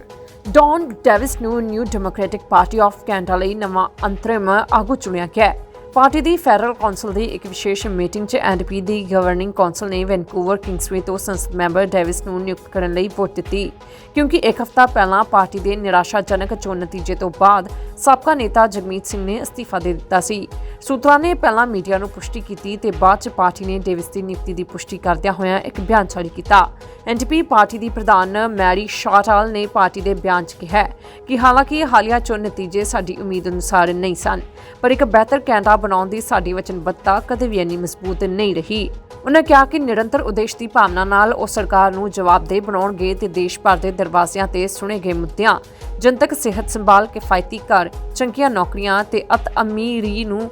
Speaker 2: ਡੌਨ ਡੇਵਿਸ ਨੂੰ New Democratic Party of Canada ਲਈ ਨਵਾਂ ਅੰਤਰਿਮ ਆਗੂ ਚੁਣਿਆ ਗਿਆ ਹੈ। ਪਾਰਟੀ ਦੀ ਫੈਡਰਲ ਕੌਂਸਲ ਦੀ ਇੱਕ ਵਿਸ਼ੇਸ਼ ਮੀਟਿੰਗ 'ਚ ਐਨਡੀਪੀ ਦੀ ਗਵਰਨਿੰਗ ਕੌਂਸਲ ਨੇ ਵੈਨਕੂਵਰ ਕਿੰਗਸਵੇ ਤੋਂ ਸੰਸਦ ਮੈਂਬਰ ਡੇਵਿਸ ਨੂੰ ਨਿਯੁਕਤ ਕਰਨ ਲਈ ਵੋਟ ਦਿੱਤੀ, ਕਿਉਂਕਿ ਇੱਕ ਹਫ਼ਤਾ ਪਹਿਲਾਂ ਪਾਰਟੀ ਦੇ ਨਿਰਾਸ਼ਾਜਨਕ ਚੋਣ ਨਤੀਜੇ ਤੋਂ ਬਾਅਦ ਸਾਬਕਾ ਨੇਤਾ ਜਗਮੀਤ ਸਿੰਘ ਨੇ ਅਸਤੀਫਾ ਦੇ ਦਿੱਤਾ ਸੀ। ਸੂਤਰਾਂ ਨੇ ਪਹਿਲਾਂ ਮੀਡੀਆ ਨੂੰ ਪੁਸ਼ਟੀ ਕੀਤੀ ਤੇ ਬਾਅਦ 'ਚ ਪਾਰਟੀ ਨੇ ਡੇਵਿਸ ਦੀ ਨਿਯੁਕਤੀ ਦੀ ਪੁਸ਼ਟੀ ਕਰਦਿਆਂ ਹੋਇਆਂ ਇੱਕ ਬਿਆਨ ਜਾਰੀ ਕੀਤਾ। ਐਨਡੀਪੀ ਪਾਰਟੀ ਦੀ ਪ੍ਰਧਾਨ ਮੈਰੀ ਸ਼ਾਟਾਲ ਨੇ ਪਾਰਟੀ ਦੇ ਬਿਆਨ 'ਚ ਕਿਹਾ ਕਿ ਹਾਲਾਂਕਿ ਹਾਲੀਆ ਚੋਣ ਨਤੀਜੇ ਸਾਡੀ ਉਮੀਦ ਅਨੁਸਾਰ ਨਹੀਂ ਸਨ, ਪਰ ਇੱਕ ਬਿਹਤਰ ਕੈਨੇਡਾ ਬਣਾਉਣ ਦੀ ਸਾਡੀ ਵਚਨਬੱਧਤਾ ਕਦੇ ਵੀ ਇੰਨੀ ਮਜ਼ਬੂਤ ਨਹੀਂ ਰਹੀ। ਉਹਨਾਂ ਕਿਹਾ ਕਿ ਨਿਰੰਤਰ ਉਦੇਸ਼ ਦੀ ਭਾਵਨਾ ਨਾਲ ਉਹ ਸਰਕਾਰ ਨੂੰ ਜਵਾਬਦੇਹ ਬਣਾਉਣਗੇ ਤੇ ਦੇਸ਼ ਭਰ ਦੇ ਦਰਵਾਜ਼ਿਆਂ ਤੇ ਸੁਣੇ ਗਏ ਮੁੱਦਿਆਂ, ਜਨਤਕ ਸਿਹਤ ਸੰਭਾਲ, ਕਿਫਾਇਤੀ ਘਰ, ਚੰਗੀਆਂ ਨੌਕਰੀਆਂ ਤੇ ਅਤ ਅਮੀਰੀ ਨੂੰ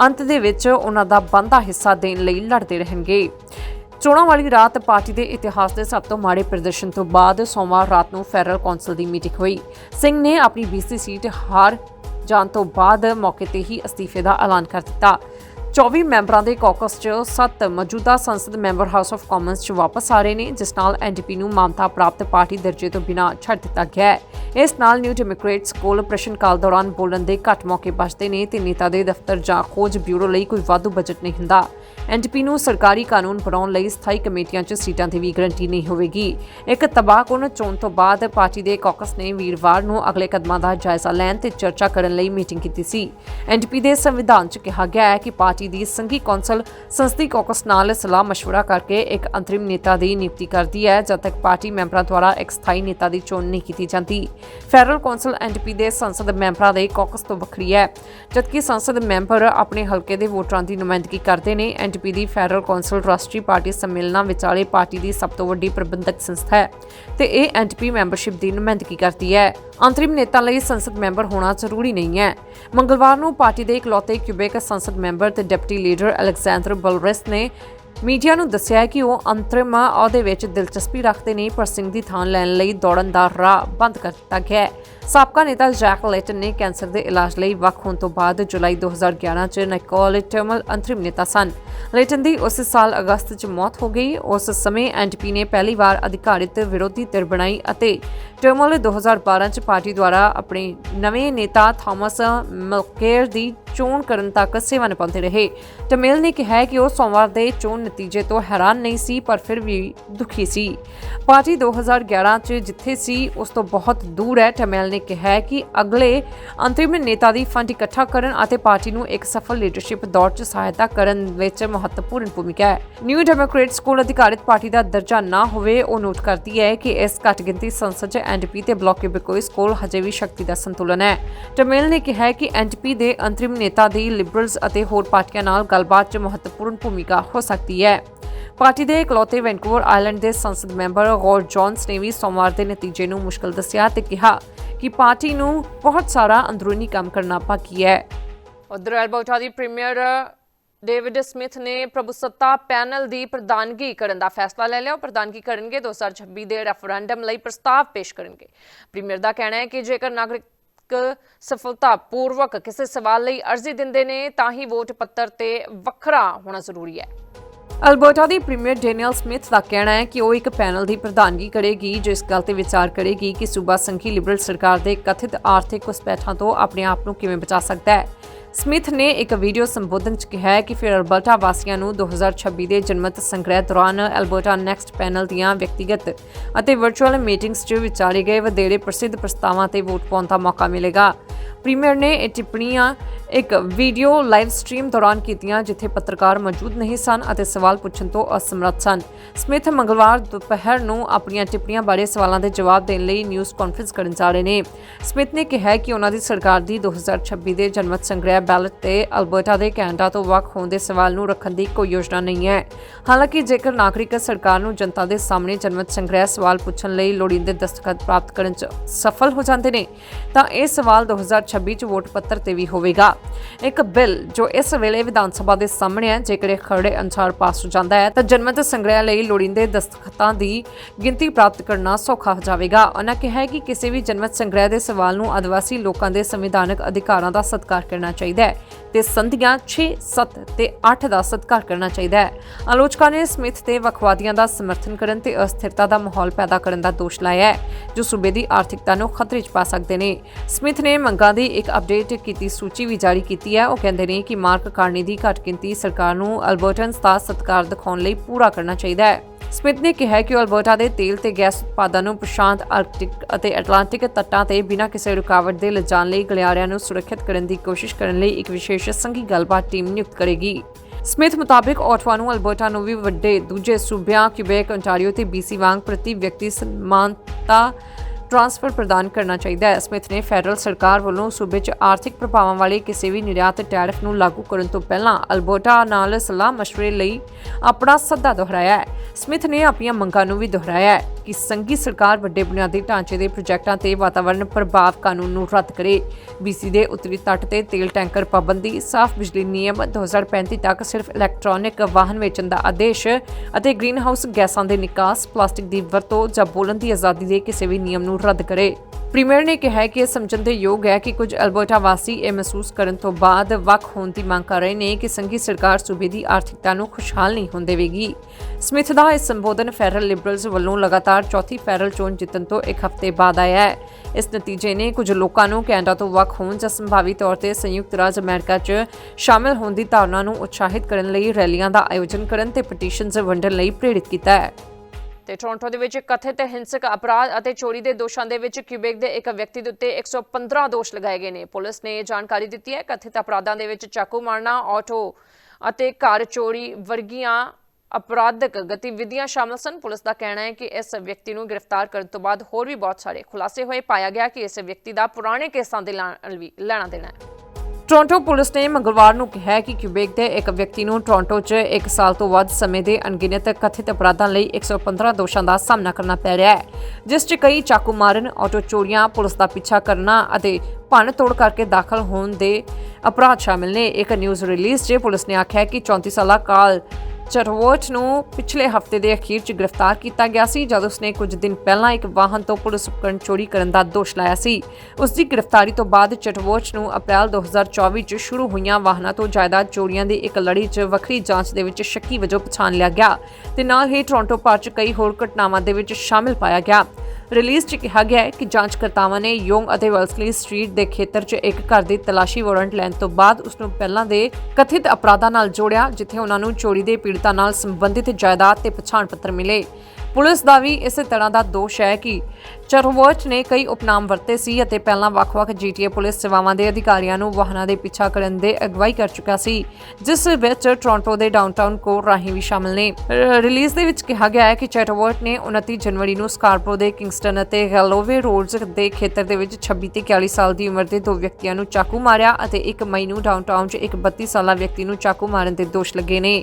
Speaker 2: ਅੰਤ ਦੇ ਵਿੱਚ ਉਹਨਾਂ ਦਾ ਬੰਦਾ ਹਿੱਸਾ ਦੇਣ ਲਈ ਲੜਦੇ ਰਹਿਣਗੇ। ਚੋਣਾਂ ਵਾਲੀ ਰਾਤ ਪਾਰਟੀ ਦੇ ਇਤਿਹਾਸ ਦੇ ਸਭ ਤੋਂ ਮਾੜੇ ਪ੍ਰਦਰਸ਼ਨ ਤੋਂ ਬਾਅਦ ਸੋਮਵਾਰ ਰਾਤ ਨੂੰ ਫੈਡਰਲ ਕੌਂਸਲ ਦੀ ਮੀਟਿੰਗ ਹੋਈ। ਸਿੰਘ ਨੇ ਆਪਣੀ ਬੀਸੀ ਸੀਟ ਹਾਰ ਜਾਣ ਤੋਂ ਬਾਅਦ ਮੌਕੇ ਤੇ ਹੀ ਅਸਤੀਫੇ ਦਾ ਐਲਾਨ ਕਰ ਦਿੱਤਾ। 24 ਮੈਂਬਰਾਂ ਦੇ ਕਾਕਸ 'ਚ 7 ਮੌਜੂਦਾ ਸੰਸਦ ਮੈਂਬਰ ਹਾਊਸ ਆਫ ਕਾਮਨਸ 'ਚ ਵਾਪਸ ਆ ਰਹੇ ਨੇ, ਜਿਸ ਨਾਲ ਐਨਡੀਪੀ ਨੂੰ ਮਾਨਤਾ ਪ੍ਰਾਪਤ ਪਾਰਟੀ ਦਰਜੇ ਤੋਂ ਬਿਨਾਂ ਛੱਡ ਦਿੱਤਾ ਗਿਆ ਹੈ। ਇਸ ਨਾਲ ਨਿਊ ਡੈਮੋਕ੍ਰੇਟਸ ਕੋਲ ਪ੍ਰਸ਼ਨ ਕਾਲ ਦੌਰਾਨ ਬੋਲਣ ਦੇ ਘੱਟ ਮੌਕੇ ਬਚਦੇ ਨੇ ਤੇ ਨੇਤਾ ਦੇ ਦਫ਼ਤਰ ਜਾਂ ਖੋਜ ਬਿਊਰੋ ਲਈ ਕੋਈ ਵਾਧੂ ਬਜਟ ਨਹੀਂ ਹੁੰਦਾ। ਐਨਡੀਪੀ ਨੂੰ ਸਰਕਾਰੀ ਕਾਨੂੰਨ ਬਣਾਉਣ ਲਈ ਸਥਾਈ ਕਮੇਟੀਆਂ 'ਚ ਸੀਟਾਂ ਦੀ ਵੀ ਗਰੰਟੀ ਨਹੀਂ ਹੋਵੇਗੀ ਇੱਕ ਤਬਾਹਕੁਨ ਚੋਣ ਤੋਂ ਬਾਅਦ ਪਾਰਟੀ ਦੇ ਕਾਕਸ ਨੇ ਵੀਰਵਾਰ ਨੂੰ ਅਗਲੇ ਕਦਮਾਂ ਦਾ ਜਾਇਜ਼ਾ ਲੈਣ ਤੇ ਚਰਚਾ ਕਰਨ ਲਈ ਮੀਟਿੰਗ ਕੀਤੀ ਸੀ ਐਨਡੀਪੀ ਦੇ ਸੰਵਿਧਾਨ 'ਚ ਕਿਹਾ ਗਿਆ ਹੈ ਕਿ ਪਾਰਟੀ ਦੀ ਸੰਘੀ ਕੌਂਸਲ ਸੰਸਦੀ ਕਾਕਸ ਨਾਲ ਸਲਾਹ مشورہ ਕਰਕੇ ਇੱਕ ਅੰਤਰਿਮ ਨੇਤਾ ਦੀ ਨਿਯੁਕਤੀ ਕਰਦੀ ਹੈ ਜਦ ਤੱਕ ਪਾਰਟੀ ਮੈਂਬਰਾਂ ਦੁਆਰਾ ਇੱਕ ਸਥਾਈ ਨੇਤਾ ਦੀ ਚੋਣ ਨਹੀਂ ਕੀਤੀ ਜਾਂਦੀ ਫੈਡਰਲ ਕੌਂਸਲ ਐਨਡੀਪੀ ਦੇ ਸੰਸਦ ਮੈਂਬਰਾਂ ਦੇ ਕਾਕਸ ਤੋਂ ਵੱਖਰੀ ਹੈ ਜਦਕਿ ਸੰਸਦ ਮੈਂਬਰ ਆਪਣੇ ਹਲਕੇ ਦੇ ਵੋਟਰਾਂ ਦੀ ਨੁਮਾਇੰਦਗੀ ਕਰਦੇ ਨੇ ਐਨਡੀਪੀ ਦੀ ਫੈਡਰਲ ਕੌਂਸਲ ਰਾਸ਼ਟਰੀ ਪਾਰਟੀ ਸੰਮੇਲਨਾਂ ਵਿਚਾਲੇ ਪਾਰਟੀ ਦੀ ਸਭ ਤੋਂ ਵੱਡੀ ਪ੍ਰਬੰਧਕ ਸੰਸਥਾ ਹੈ ਤੇ ਇਹ ਐਨਡੀਪੀ ਮੈਂਬਰਸ਼ਿਪ ਦੀ ਨੁਮਾਇੰਦਗੀ ਕਰਦੀ ਹੈ। ਅੰਤਰਿਮ ਨੇਤਾ ਲਈ ਸੰਸਦ ਮੈਂਬਰ ਹੋਣਾ ਜ਼ਰੂਰੀ ਨਹੀਂ ਹੈ। ਮੰਗਲਵਾਰ ਨੂੰ ਪਾਰਟੀ ਦੇ ਇਕਲੌਤੇ ਕਿਊਬੇਕ ਸੰਸਦ ਮੈਂਬਰ ਤੇ ਡਿਪਟੀ ਲੀਡਰ ਅਲੈਗਜ਼ੈਂਡਰ ਬਲਰੇਸ ਨੇ ਮੀਡੀਆ ਨੂੰ ਦੱਸਿਆ ਕਿ ਉਹ ਅੰਤਰਿਮ ਅਹੁਦੇ ਵਿੱਚ ਦਿਲਚਸਪੀ ਰੱਖਦੇ ਨੇ, ਪਰ ਸਿੰਘ ਦੀ ਥਾਂ ਲੈਣ ਲਈ ਦੌੜਨ ਦਾ ਰਾਹ ਬੰਦ ਕਰ ਦਿੱਤਾ ਗਿਆ ਹੈ।
Speaker 1: ਸਾਬਕਾ ਨੇਤਾ ਜੈਕ ਲੇਟਨ ਨੇ ਕੈਂਸਰ ਦੇ ਇਲਾਜ ਲਈ ਵੱਖ ਹੋਣ ਤੋਂ ਬਾਅਦ ਜੁਲਾਈ 2011 ਚ ਨਿਕੋਲ ਟਰਮਲ ਅੰਤਰਿਮ ਨੇਤਾ ਸਨ। ਲੇਟਨ ਦੀ ਉਸ ਸਾਲ ਅਗਸਤ ਚ ਮੌਤ ਹੋ ਗਈ। ਉਸ ਸਮੇਂ ਐਨਡੀਪੀ ਨੇ ਪਹਿਲੀ ਵਾਰ ਅਧਿਕਾਰਿਤ ਵਿਰੋਧੀ ਧਿਰ ਬਣਾਈ ਅਤੇ ਟਰਮਲ 2012 ਚ ਪਾਰਟੀ ਦੁਆਰਾ ਆਪਣੇ ਨਵੇਂ ਨੇਤਾ ਥਾਮਸ ਮਲਕੇਰ ਦੀ ਚੋਣ ਕਰਨ ਤੱਕ ਸੇਵਾ ਨਿਭਾਉਂਦੇ ਰਹੇ। ਟਮੇਲ ਨੇ ਕਿਹਾ ਕਿ ਉਹ ਸੋਮਵਾਰ ਦੇ ਚੋਣ ਨਤੀਜੇ ਤੋਂ ਹੈਰਾਨ ਨਹੀਂ ਸੀ, ਪਰ ਫਿਰ ਵੀ ਦੁਖੀ ਸੀ। ਪਾਰਟੀ 2011 ਚ ਜਿੱਥੇ ਸੀ, ਉਸ ਤੋਂ ਬਹੁਤ ਦੂਰ ਹੈ। ਟਮੇਲ ਨੇ ਕਿਹਾ ਕਿ ਅਗਲੇ ਅੰਤਰਿਮ ਨੇਤਾ ਦੀ ਫੰਡ ਇਕੱਠਾ ਕਰਨ ਅਤੇ ਪਾਰਟੀ ਨੂੰ ਇੱਕ ਸਫਲ ਲੀਡਰਸ਼ਿਪ ਦੌਰ 'ਚ ਸਹਾਇਤਾ ਕਰਨ ਵਿੱਚ ਮਹੱਤਵਪੂਰਨ ਭੂਮਿਕਾ ਹੈ। ਨਿਊ ਡੈਮੋਕ੍ਰੇਟ ਕੋਲ ਅਧਿਕਾਰਿਤ ਪਾਰਟੀ ਦਾ ਦਰਜਾ ਨਾ ਹੋਵੇ, ਉਹ ਨੋਟ ਕਰਦੀ ਹੈ ਕਿ ਇਸ ਘੱਟ ਗਿਣਤੀ ਸੰਸਦ 'ਚ ਐਨਡੀਪੀ ਤੇ ਬਲਾਕ ਕਿਬਕੋਇਸ ਕੋਲ ਹਜੇ ਵੀ ਸ਼ਕਤੀ ਦਾ ਸੰਤੁਲਨ ਹੈ। ਟਮੇਲ ਨੇ ਕਿਹਾ ਕਿ ਐਨਡੀਪੀ ਦੇ ਅੰਤਰਿਮ ਨੇਤਾ ਦੀ ਲਿਬਰਲਸ ਅਤੇ ਹੋਰ ਪਾਰਟੀਆਂ ਨਾਲ ਗੱਲਬਾਤ 'ਚ ਮਹੱਤਵਪੂਰਨ ਭੂਮਿਕਾ ਹੋ ਸਕਦੀ ਹੈ। ਪਾਰਟੀ ਦੇ ਇਕਲੌਤੇ ਵੈਨਕੂਵਰ ਆਈਲੈਂਡ ਦੇ ਸੰਸਦ ਮੈਂਬਰ ਗੌਰ ਜੌਨਸ ਨੇ ਵੀ ਸੋਮਵਾਰ ਦੇ ਨਤੀਜੇ ਨੂੰ ਮੁਸ਼ਕਲ ਦੱਸਿਆ ਤੇ ਕਿਹਾ ਕਿ ਪਾਰਟੀ ਨੂੰ ਬਹੁਤ ਸਾਰਾ ਅੰਦਰੂਨੀ ਕੰਮ ਕਰਨਾ ਬਾਕੀ ਹੈ। ਉਧਰ ਐਲਬਰਟਾ ਦੀ ਪ੍ਰੀਮੀਅਰ ਡੇਵਿਡ ਸਮਿਥ ਨੇ ਪ੍ਰਭੂਸੱਤਾ ਪੈਨਲ ਦੀ ਪ੍ਰਧਾਨਗੀ ਕਰਨ ਦਾ ਫੈਸਲਾ ਲੈ ਲਿਆ। ਉਹ ਪ੍ਰਧਾਨਗੀ ਕਰਨਗੇ 2026 ਦੇ ਰੈਫਰੈਂਡਮ ਲਈ ਪ੍ਰਸਤਾਵ ਪੇਸ਼ ਕਰਨਗੇ। ਪ੍ਰੀਮੀਅਰ ਦਾ ਕਹਿਣਾ ਹੈ ਕਿ ਜੇਕਰ ਨਾਗਰਿਕ ਸਫਲਤਾਪੂਰਵਕ ਕਿਸੇ ਸਵਾਲ ਲਈ ਅਰਜ਼ੀ ਦਿੰਦੇ ਨੇ, ਤਾਂ ਹੀ ਵੋਟ ਪੱਤਰ ਤੇ ਵੱਖਰਾ ਹੋਣਾ ਜ਼ਰੂਰੀ ਹੈ। ਅਲਬਰਟਾ ਦੀ ਪ੍ਰੀਮੀਅਰ ਡੈਨੀਅਲ ਸਮਿਥ ਦਾ ਕਹਿਣਾ ਹੈ ਕਿ ਉਹ ਇੱਕ ਪੈਨਲ ਦੀ ਪ੍ਰਧਾਨਗੀ ਕਰੇਗੀ ਜੋ ਇਸ ਗੱਲ ਤੇ ਵਿਚਾਰ ਕਰੇਗੀ ਕਿ ਸੂਬਾ ਸੰਘੀ ਲਿਬਰਲ ਸਰਕਾਰ ਦੇ ਕਥਿਤ ਆਰਥਿਕ ਘੁਸਪੈਠਾਂ ਤੋਂ ਆਪਣੇ ਆਪ ਨੂੰ ਕਿਵੇਂ ਬਚਾ ਸਕਦਾ ਹੈ। ਸਮਿਥ ਨੇ ਇੱਕ ਵੀਡੀਓ ਸੰਬੋਧਨ 'ਚ ਕਿਹਾ ਕਿ ਫਿਰ ਅਲਬਰਟਾ ਵਾਸੀਆਂ ਨੂੰ 2026 ਦੇ ਜਨਮਤ ਸੰਗ੍ਰਹਿ ਦੌਰਾਨ ਅਲਬਰਟਾ ਨੈਕਸਟ ਪੈਨਲ ਦੀਆਂ ਵਿਅਕਤੀਗਤ ਅਤੇ ਵਰਚੁਅਲ ਮੀਟਿੰਗਸ 'ਚ ਵਿਚਾਰੇ ਗਏ ਵਧੇਰੇ ਪ੍ਰਸਿੱਧ ਪ੍ਰਸਤਾਵਾਂ ਤੇ ਵੋਟ ਪਾਉਣ ਦਾ ਮੌਕਾ ਮਿਲੇਗਾ। ਪ੍ਰੀਮੀਅਰ ਨੇ ਇਹ ਟਿੱਪਣੀਆਂ ਇੱਕ ਵੀਡੀਓ ਲਾਈਵ ਸਟ੍ਰੀਮ ਦੌਰਾਨ ਕੀਤੀਆਂ ਜਿੱਥੇ ਪੱਤਰਕਾਰ ਮੌਜੂਦ ਨਹੀਂ ਸਨ ਅਤੇ ਸਵਾਲ ਪੁੱਛਣ ਤੋਂ ਅਸਮਰੱਥ ਸਨ। ਸਮਿਥ ਮੰਗਲਵਾਰ ਦੁਪਹਿਰ ਨੂੰ ਆਪਣੀਆਂ ਟਿੱਪਣੀਆਂ ਬਾਰੇ ਸਵਾਲਾਂ ਦੇ ਜਵਾਬ ਦੇਣ ਲਈ ਨਿਊਜ਼ ਕਾਨਫਰੰਸ ਕਰਨ ਜਾ ਰਹੇ ਨੇ। ਸਮਿਥ ਨੇ ਕਿਹਾ ਕਿ ਉਹਨਾਂ ਦੀ ਸਰਕਾਰ ਦੀ 2026 ਦੇ ਜਨਮਤ ਸੰਗ੍ਰਹਿ ਬੈਲਟ ਤੇ ਅਲਬਰਟਾ ਦੇ ਕੈਨੇਡਾ ਤੋਂ ਵੱਖ ਹੋਣ ਦੇ ਸਵਾਲ ਨੂੰ ਰੱਖਣ ਦੀ ਕੋਈ ਯੋਜਨਾ ਨਹੀਂ ਹੈ। ਹਾਲਾਂਕਿ ਜੇਕਰ ਨਾਗਰਿਕ ਸਰਕਾਰ ਨੂੰ ਜਨਤਾ ਦੇ ਸਾਹਮਣੇ ਜਨਮਤ ਸੰਗ੍ਰਹਿ ਸਵਾਲ ਪੁੱਛਣ ਲਈ ਲੋੜੀਂਦੇ ਦਸਤਖਤ ਪ੍ਰਾਪਤ ਕਰਨ 'ਚ ਸਫਲ ਹੋ ਜਾਂਦੇ ਨੇ, ਤਾਂ ਇਹ ਸਵਾਲ 2026 'ਚ ਵੋਟ ਪੱਤਰ ਤੇ ਵੀ ਹੋਵੇਗਾ। ਇੱਕ ਬਿੱਲ ਜੋ ਇਸ ਵੇਲੇ ਵਿਧਾਨ ਸਭਾ ਦੇ ਸਾਹਮਣੇ ਹੈ, ਜੇਕਰ ਇਹ ਖਰੜੇ ਅਨੁਸਾਰ ਪਾਸ ਹੋ ਜਾਂਦਾ ਹੈ, ਤਾਂ ਜਨਮਤ ਸੰਗ੍ਰਹਿ ਲਈ ਲੋੜੀਂਦੇ ਦਸਤਖਤਾਂ ਦੀ ਗਿਣਤੀ ਪ੍ਰਾਪਤ ਕਰਨਾ ਸੌਖਾ ਹੋ ਜਾਵੇਗਾ। ਉਹਨਾਂ ਕਿਹਾ ਕਿ ਕਿਸੇ ਵੀ ਜਨਮਤ ਸੰਗ੍ਰਹਿ ਦੇ ਸਵਾਲ ਨੂੰ ਆਦਿਵਾਸੀ ਲੋਕਾਂ ਦੇ ਸੰਵਿਧਾਨਕ ਅਧਿਕਾਰਾਂ ਦਾ ਸਤਿਕਾਰ ਕਰਨਾ ਚਾਹੀਦਾ ਹੈ ਤੇ ਸੰਧੀਆਂ 6, 7 ਤੇ 8 ਦਾ ਸਤਿਕਾਰ ਕਰਨਾ ਚਾਹੀਦਾ ਹੈ। ਆਲੋਚਕਾਂ ਨੇ ਸਮਿਥ ਤੇ ਵਖਵਾਦੀਆਂ ਦਾ ਸਮਰਥਨ ਕਰਨ ਤੇ ਅਸਥਿਰਤਾ ਦਾ ਮਾਹੌਲ ਪੈਦਾ ਕਰਨ ਦਾ ਦੋਸ਼ ਲਾਇਆ ਹੈ ਜੋ ਸੂਬੇ ਦੀ ਆਰਥਿਕਤਾ ਨੂੰ ਖਤਰੇ 'ਚ ਪਾ ਸਕਦੇ ਨੇ। ਸਮਿਥ ਨੇ ਮੰਗਾਂ ਦੀ ਇੱਕ ਅਪਡੇਟ ਕੀਤੀ ਸੂਚੀ ਵੀ ਜਾਰੀ ਕੀਤੀ ਹੈ। ਉਹ ਕਹਿੰਦੇ ਨੇ ਕਿ ਮਾਰਕ ਕਾਰਨੀ ਦੀ ਘੱਟ ਗਿਣਤੀ ਸਰਕਾਰ ਨੂੰ ਅਲਬਰਟਨਸ ਦਾ ਸਤਿਕਾਰ ਦਿਖਾਉਣ ਲਈ ਪੂਰਾ ਕਰਨਾ ਚਾਹੀਦਾ ਹੈ। ਸਮਿਥ ਨੇ ਕਿਹਾ ਕਿ ਅਲਬਰਟਾ ਦੇ ਤੇਲ ਤੇ ਗੈਸ ਉਤਪਾਦਾਂ ਨੂੰ ਪ੍ਰਸ਼ਾਂਤ ਆਰਕਟਿਕ ਅਤੇ ਐਟਲਾਂਟਿਕ ਤੱਟਾਂ ਤੇ ਬਿਨਾਂ ਕਿਸੇ ਰੁਕਾਵਟ ਦੇ ਲਿਜਾਣ ਲਈ ਗਲਿਆਰਿਆਂ ਨੂੰ ਸੁਰੱਖਿਅਤ ਕਰਨ ਦੀ ਕੋਸ਼ਿਸ਼ ਕਰਨ ਲਈ ਇੱਕ ਵਿਸ਼ੇਸ਼ ਸੰਘੀ ਗੱਲਬਾਤ ਟੀਮ ਨਿਯੁਕਤ ਕਰੇਗੀ। ਸਮਿਥ ਮੁਤਾਬਿਕ ਆਟਵਾ ਨੂੰ ਅਲਬਰਟਾ ਨੂੰ ਵੀ ਵੱਡੇ, ਦੂਜੇ ਸੂਬਿਆਂ, ਕਿਊਬੈਕ ontario ਤੇ BC ਵਾਂਗ ਪ੍ਰਤੀ ਵਿਅਕਤੀ ਸਨਮਾਨਤਾ ਟ੍ਰਾਂਸਫਰ ਪ੍ਰਦਾਨ ਕਰਨਾ ਚਾਹੀਦਾ ਹੈ। ਸਮਿਥ ਨੇ ਫੈਡਰਲ ਸਰਕਾਰ ਵੱਲੋਂ ਸੂਬੇ 'ਚ ਆਰਥਿਕ ਪ੍ਰਭਾਵਾਂ ਵਾਲੇ ਕਿਸੇ ਵੀ ਨਿਰਯਾਤ ਟੈਰਿਫ ਨੂੰ ਲਾਗੂ ਕਰਨ ਤੋਂ ਪਹਿਲਾਂ ਅਲਬਰਟਾ ਨਾਲ ਸਲਾਹ ਮਸ਼ਵਰੇ ਲਈ ਆਪਣਾ ਸੱਦਾ ਦੁਹਰਾਇਆ ਹੈ। ਸਮਿਥ ਨੇ ਆਪਣੀਆਂ ਮੰਗਾਂ ਨੂੰ ਵੀ ਦੁਹਰਾਇਆ ਹੈ। ਕਿ ਸੰਘੀ ਸਰਕਾਰ ਵੱਡੇ ਬੁਨਿਆਦੀ ਢਾਂਚੇ ਦੇ ਪ੍ਰੋਜੈਕਟਾਂ ਤੇ ਵਾਤਾਵਰਣ ਪ੍ਰਭਾਵ ਕਾਨੂੰਨ ਨੂੰ ਰੱਦ ਕਰੇ। BC ਦੇ ਉੱਤਰੀ ਤੱਟ ਤੇ ਤੇਲ ਟੈਂਕਰ ਪਾਬੰਦੀ, ਸਾਫ਼ ਬਿਜਲੀ ਨਿਯਮ 2035 ਤੱਕ ਸਿਰਫ ਇਲੈਕਟ੍ਰੋਨਿਕ ਵਾਹਨ ਵੇਚਣ ਦਾ ਆਦੇਸ਼ ਅਤੇ ਗ੍ਰੀਨਹਾਊਸ ਗੈਸਾਂ ਦੇ ਨਿਕਾਸ, ਪਲਾਸਟਿਕ ਦੀ ਵਰਤੋਂ ਜਾਂ ਬੋਲਣ ਦੀ ਆਜ਼ਾਦੀ ਦੇ ਕਿਸੇ ਵੀ ਨਿਯਮ ਨੂੰ ਰੱਦ ਕਰੇ। ਪ੍ਰੀਮੀਅਰ ਨੇ ਕਿਹਾ ਕਿ ਇਹ ਸਮਝਣ ਦੇ ਯੋਗ ਹੈ ਕਿ ਕੁਝ ਅਲਬਰਟਾ ਵਾਸੀ ਇਹ ਮਹਿਸੂਸ ਕਰਨ ਤੋਂ ਬਾਅਦ ਵੱਖ ਹੋਣ ਦੀ ਮੰਗ ਕਰ ਰਹੇ ਨੇ ਕਿ ਸੰਘੀ ਸਰਕਾਰ ਸੂਬੇ ਦੀ ਆਰਥਿਕਤਾ ਨੂੰ ਖੁਸ਼ਹਾਲ ਨਹੀਂ ਹੋਣ ਦੇਵੇਗੀ। ਸਮਿਥ ਦਾ ਇਹ ਸੰਬੋਧਨ ਫੈਡਰਲ ਲਿਬਰਲਸ ਵੱਲੋਂ ਲਗਾਤਾਰ ਚੌਥੀ ਫੈਡਰਲ ਚੋਣ ਜਿੱਤਣ ਤੋਂ ਇੱਕ ਹਫ਼ਤੇ ਬਾਅਦ ਆਇਆ ਹੈ। ਇਸ ਨਤੀਜੇ ਨੇ ਕੁਝ ਲੋਕਾਂ ਨੂੰ ਕੈਨੇਡਾ ਤੋਂ ਵੱਖ ਹੋਣ ਜਾਂ ਸੰਭਾਵੀ ਤੌਰ ਤੇ ਸੰਯੁਕਤ ਰਾਜ ਅਮਰੀਕਾ 'ਚ ਸ਼ਾਮਲ ਹੋਣ ਦੀ ਧਾਰਨਾ ਨੂੰ ਉਤਸ਼ਾਹਿਤ ਕਰਨ ਲਈ ਰੈਲੀਆਂ ਦਾ ਆਯੋਜਨ ਕਰਨ ਤੇ ਪਟੀਸ਼ਨਸ ਵੰਡਣ ਲਈ ਪ੍ਰੇਰਿਤ ਕੀਤਾ ਹੈ। ਤੇ ਟੋਰਾਂਟੋ ਦੇ ਵਿੱਚ ਕਥਿਤ ਹਿੰਸਕ ਅਪਰਾਧ ਅਤੇ ਚੋਰੀ ਦੇ ਦੋਸ਼ਾਂ ਦੇ ਵਿੱਚ ਕਿਊਬੇਕ ਦੇ ਇੱਕ ਵਿਅਕਤੀ ਦੇ ਉੱਤੇ 115 ਦੋਸ਼ ਲਗਾਏ ਗਏ ਨੇ। ਪੁਲਿਸ ਨੇ ਇਹ ਜਾਣਕਾਰੀ ਦਿੱਤੀ ਹੈ। ਕਥਿਤ ਅਪਰਾਧਾਂ ਦੇ ਵਿੱਚ ਚਾਕੂ ਮਾਰਨਾ, ਆਟੋ ਅਤੇ ਘਰ ਚੋਰੀ ਵਰਗੀਆਂ ਅਪਰਾਧਕ ਗਤੀਵਿਧੀਆਂ ਸ਼ਾਮਲ ਸਨ। ਪੁਲਿਸ ਦਾ ਕਹਿਣਾ ਹੈ ਕਿ ਇਸ ਵਿਅਕਤੀ ਨੂੰ ਗ੍ਰਿਫਤਾਰ ਕਰਨ ਤੋਂ ਬਾਅਦ ਹੋਰ ਵੀ ਬਹੁਤ ਸਾਰੇ ਖੁਲਾਸੇ ਹੋਏ। ਪਾਇਆ ਗਿਆ ਕਿ ਇਸ ਵਿਅਕਤੀ ਦਾ ਪੁਰਾਣੇ ਕੇਸਾਂ ਦੇ ਨਾਲ ਵੀ ਲੈਣਾ ਦੇਣਾ ਹੈ। ਟੋਰਾਂਟੋ ਪੁਲਿਸ ਨੇ ਮੰਗਲਵਾਰ ਨੂੰ ਕਿਹਾ ਕਿ ਕਿਊਬੈਕ ਦੇ ਇੱਕ ਵਿਅਕਤੀ ਨੂੰ ਟੋਰਾਂਟੋ 'ਚ 1 ਸਾਲ ਤੋਂ ਵੱਧ ਸਮੇਂ ਦੇ ਅਣਗਿਣਤ ਕਥਿਤ ਅਪਰਾਧਾਂ ਲਈ 115 ਦੋਸ਼ਾਂ ਦਾ ਸਾਹਮਣਾ ਕਰਨਾ ਪੈ ਰਿਹਾ ਹੈ ਜਿਸ 'ਚ ਕਈ ਚਾਕੂ ਮਾਰਨ, ਆਟੋ ਚੋਰੀਆਂ, ਪੁਲਿਸ ਦਾ ਪਿੱਛਾ ਕਰਨਾ ਅਤੇ ਭੰਨ ਤੋੜ ਕਰਕੇ ਦਾਖਲ ਹੋਣ ਦੇ ਅਪਰਾਧ ਸ਼ਾਮਿਲ ਨੇ। ਇੱਕ ਨਿਊਜ਼ ਰਿਲੀਜ਼ 'ਚ ਪੁਲਿਸ ਨੇ ਆਖਿਆ ਕਿ 34 ਸਾਲਾ ਕਾਲ ਚਰਵੋਟ ਨੂੰ ਪਿਛਲੇ ਹਫ਼ਤੇ ਦੇ ਅਖੀਰ 'ਚ ਗ੍ਰਿਫਤਾਰ ਕੀਤਾ ਗਿਆ ਸੀ, ਜਦ ਉਸਨੇ ਕੁਝ ਦਿਨ ਪਹਿਲਾਂ ਇੱਕ ਵਾਹਨ ਤੋਂ ਪੁਲਿਸ ਉਪਕਰਨ ਚੋਰੀ ਕਰਨ ਦਾ ਦੋਸ਼ ਲਾਇਆ ਸੀ। ਉਸ ਦੀ ਗ੍ਰਿਫਤਾਰੀ ਤੋਂ ਬਾਅਦ ਚਟਵੋਚ ਨੂੰ ਅਪ੍ਰੈਲ 2024 'ਚ ਸ਼ੁਰੂ ਹੋਈਆਂ ਵਾਹਨਾਂ ਤੋਂ ਜਾਇਦਾਦ ਚੋਰੀਆਂ ਦੀ ਇੱਕ ਲੜੀ 'ਚ ਵੱਖਰੀ ਜਾਂਚ ਦੇ ਵਿੱਚ ਸ਼ੱਕੀ ਵਜੋਂ ਪਛਾਣ ਲਿਆ ਗਿਆ। ਤੇ ਨਾਲ ਹੀ ਟੋਰਾਂਟੋ ਭਰ 'ਚ ਕਈ ਹੋਰ ਘਟਨਾਵਾਂ ਦੇ ਵਿੱਚ ਸ਼ਾਮਿਲ ਪਾਇਆ ਗਿਆ। ਰਿਲੀਜ਼ 'ਚ ਕਿਹਾ ਗਿਆ ਹੈ ਕਿ ਜਾਂਚਕਰਤਾਵਾਂ ਨੇ ਯੋਂਗ ਅਤੇ ਵੈਲਸਲੀ ਸਟਰੀਟ ਦੇ ਖੇਤਰ 'ਚ ਇੱਕ ਘਰ ਦੀ ਤਲਾਸ਼ੀ ਵਾਰੰਟ ਲੈਣ ਤੋਂ ਬਾਅਦ ਉਸ ਨੂੰ ਪਹਿਲਾਂ ਦੇ ਕਥਿਤ ਅਪਰਾਧਾਂ ਨਾਲ ਜੋੜਿਆ, ਜਿੱਥੇ ਉਹਨਾਂ ਨੂੰ ਚੋਰੀ ਦੇ ਪੀੜਤਾਂ ਨਾਲ ਸੰਬੰਧਿਤ ਜਾਇਦਾਦ ਤੇ ਪਛਾਣ ਪੱਤਰ ਮਿਲੇ। ਪੁਲਿਸ ਦਾ ਵੀ ਇਸੇ ਤਰ੍ਹਾਂ ਦਾ ਦੋਸ਼ ਹੈ ਕਿ ਚਰਵਰਚ ਨੇ ਕਈ ਉਪਨਾਮ ਵਰਤੇ ਸੀ ਅਤੇ ਪਹਿਲਾਂ ਵੱਖ-ਵੱਖ ਜੀਟੀਏ ਪੁਲਿਸ ਸੇਵਾਵਾਂ ਦੇ ਅਧਿਕਾਰੀਆਂ ਨੂੰ ਵਾਹਨਾਂ ਦੇ ਪਿੱਛਾ ਕਰਨ ਦੇ ਅਗਵਾਈ ਕਰ ਚੁੱਕਾ ਸੀ, ਜਿਸ ਵਿੱਚ ਟੋਰਾਂਟੋ ਦੇ ਡਾਊਨਟਾਊਨ ਕੋਰ ਰਾਹੀਂ ਵੀ ਸ਼ਾਮਲ ਨੇ। ਰਿਲੀਜ਼ ਦੇ ਵਿੱਚ ਕਿਹਾ ਗਿਆ ਹੈ ਕਿ ਚੈਟਵਰਟ ਨੇ 29 ਜਨਵਰੀ ਨੂੰ ਸਕਾਰਪੋ ਦੇ ਕਿੰਗਸਟਨ ਅਤੇ ਗੈਲੋਵੇ ਰੋਡਸ ਦੇ ਖੇਤਰ ਦੇ ਵਿੱਚ 26 ਤੇ 41 ਸਾਲ ਦੀ ਉਮਰ ਦੇ ਦੋ ਵਿਅਕਤੀਆਂ ਨੂੰ ਚਾਕੂ ਮਾਰਿਆ ਅਤੇ 1 ਮਈ ਨੂੰ ਡਾਊਨਟਾਊਨ 'ਚ ਇੱਕ 32 ਸਾਲਾ ਵਿਅਕਤੀ ਨੂੰ ਚਾਕੂ ਮਾਰਨ ਦੇ ਦੋਸ਼ ਲੱਗੇ ਨੇ।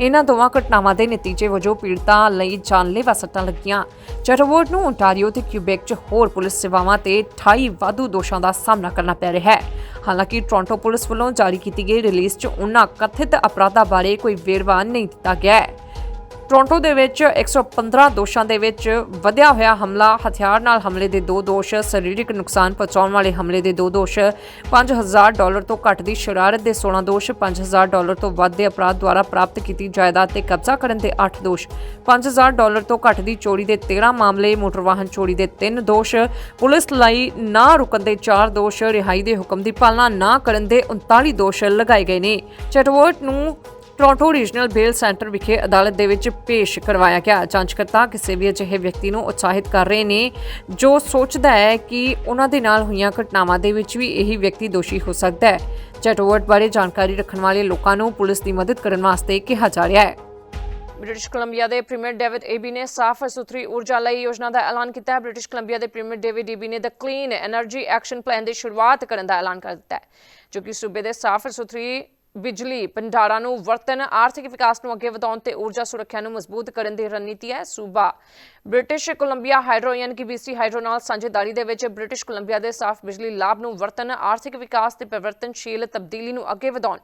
Speaker 1: ਇਹਨਾਂ ਦੋਵਾਂ ਘਟਨਾਵਾਂ ਦੇ ਨਤੀਜੇ ਵਜੋਂ ਪੀੜਤਾਂ ਲਈ ਜਾਨਲੇਵਾ ਸੱਟਾਂ ਲੱਗੀਆਂ। ਚੈਟਵਰਟ ਨੂੰ ontario ਤੇ ਕਿਊਬੈਕ 'ਚ ਹੋਰ ਪੁਲਿਸ ਸੇਵਾਵਾਂ ਤੇ 28 ਵਾਧੂ ਦੋਸ਼ਾਂ ਦਾ ਸਾਹਮਣਾ ਕਰਨਾ ਪੈ ਰਿਹਾ ਹੈ। ਹਾਲਾਂਕਿ ਟੋਰਾਂਟੋ ਪੁਲਿਸ ਵੱਲੋਂ ਜਾਰੀ ਕੀਤੀ ਗਈ ਰਿਲੀਜ਼ 'ਚ ਉਹਨਾਂ ਕਥਿਤ ਅਪਰਾਧਾਂ ਬਾਰੇ ਕੋਈ ਵੇਰਵਾ ਨਹੀਂ ਦਿੱਤਾ ਗਿਆ ਹੈ। ਟੋਰਾਂਟੋ ਦੇ ਵਿੱਚ 115 ਦੋਸ਼ਾਂ ਦੇ ਵਿੱਚ ਵਧਿਆ ਹੋਇਆ ਹਮਲਾ। ਹਥਿਆਰ ਨਾਲ ਹਮਲੇ ਦੇ ਦੋ ਦੋਸ਼, ਸਰੀਰਕ ਨੁਕਸਾਨ ਪਹੁੰਚਾਉਣ ਵਾਲੇ ਹਮਲੇ ਦੇ ਦੋ ਦੋਸ਼ 5000 ਡਾਲਰ ਤੋਂ ਘੱਟ ਦੀ ਸ਼ਰਾਰਤ ਦੇ 16 ਦੋਸ਼ 5000 ਡਾਲਰ ਤੋਂ ਵੱਧ ਦੇ ਅਪਰਾਧ ਦੁਆਰਾ ਪ੍ਰਾਪਤ ਕੀਤੀ ਜਾਇਦਾਦ ਤੇ ਕਬਜ਼ਾ ਕਰਨ ਦੇ 8 ਦੋਸ਼ 5000 ਡਾਲਰ ਤੋਂ ਘੱਟ ਦੀ ਚੋਰੀ ਦੇ 13 ਮਾਮਲੇ, ਮੋਟਰ ਵਾਹਨ ਚੋਰੀ ਦੇ 3 ਦੋਸ਼, ਪੁਲਿਸ ਲਈ ਨਾ ਰੁਕਣ ਦੇ 4 ਦੋਸ਼, ਰਿਹਾਈ ਦੇ ਹੁਕਮ ਦੀ ਪਾਲਣਾ ਨਾ ਕਰਨ ਦੇ 39 ਦੋਸ਼ ਲਗਾਏ ਗਏ ਨੇ। ਚਟਵਰਟ ਨੂੰ ਟੋਰਾਂਟੋ ਰੀਜਨਲ ਬੇਲ ਸੈਂਟਰ ਵਿਖੇ ਅਦਾਲਤ ਦੇ ਵਿੱਚ ਪੇਸ਼ ਕਰਵਾਇਆ ਗਿਆ। ਜਾਂਚਕਰਤਾ ਕਿਸੇ ਵੀ ਅਜਿਹੇ ਵਿਅਕਤੀ ਨੂੰ ਉਤਸ਼ਾਹਿਤ ਕਰ ਰਹੇ ਨੇ, ਜੋ ਸੋਚਦਾ ਹੈ ਕਿ ਉਹਨਾਂ ਦੇ ਨਾਲ ਹੋਈਆਂ ਘਟਨਾਵਾਂ ਦੇ ਵਿੱਚ ਵੀ ਇਹੀ ਵਿਅਕਤੀ ਦੋਸ਼ੀ ਹੋ ਸਕਦਾ ਹੈ। ਚਟਵਟ ਬਾਰੇ ਜਾਣਕਾਰੀ ਰੱਖਣ ਵਾਲੇ ਲੋਕਾਂ ਨੂੰ ਪੁਲਿਸ ਦੀ ਮਦਦ ਕਰਨ ਵਾਸਤੇ ਕਿਹਾ ਜਾ ਰਿਹਾ ਹੈ। ਬ੍ਰਿਟਿਸ਼ ਕੋਲੰਬੀਆ ਦੇ ਪ੍ਰੀਮੀਅਰ ਡੇਵਿਡ ਏਬੀ ਨੇ ਸਾਫ਼ ਸੁਥਰੀ ਊਰਜਾ ਲਈ ਯੋਜਨਾ ਦਾ ਐਲਾਨ ਕੀਤਾ ਹੈ। ਬ੍ਰਿਟਿਸ਼ ਕੋਲੰਬੀਆ ਦੇ ਪ੍ਰੀਮੀਅਰ ਡੇਵਿਡ ਏਬੀ ਨੇ the clean energy action plan ਦੀ ਸ਼ੁਰੂਆਤ ਕਰਨ ਦਾ ਐਲਾਨ ਕਰ ਦਿੱਤਾ ਹੈ, ਜੋ ਕਿ ਸੂਬੇ ਦੇ ਸਾਫ਼ ਸੁਥਰੀ ਬਿਜਲੀ ਭੰਡਾਰਾਂ ਨੂੰ ਵਰਤਣ, ਆਰਥਿਕ ਵਿਕਾਸ ਨੂੰ ਅੱਗੇ ਵਧਾਉਣ ਤੇ ਊਰਜਾ ਸੁਰੱਖਿਆ ਨੂੰ ਮਜ਼ਬੂਤ ਕਰਨ ਦੀ ਰਣਨੀਤੀ ਹੈ ਸੂਬਾ। ਬ੍ਰਿਟਿਸ਼ ਕੋਲੰਬੀਆ ਹਾਈਡਰੋ ਯਾਨੀ ਕਿ BC ਹਾਈਡਰੋ ਨਾਲ ਸਾਂਝੇਦਾਰੀ ਦੇ ਵਿੱਚ ਬ੍ਰਿਟਿਸ਼ ਕੋਲੰਬੀਆ ਦੇ ਸਾਫ਼ ਬਿਜਲੀ ਲਾਭ ਨੂੰ ਵਰਤਣ, ਆਰਥਿਕ ਵਿਕਾਸ ਤੇ ਪਰਿਵਰਤਨਸ਼ੀਲ ਤਬਦੀਲੀ ਨੂੰ ਅੱਗੇ ਵਧਾਉਣ।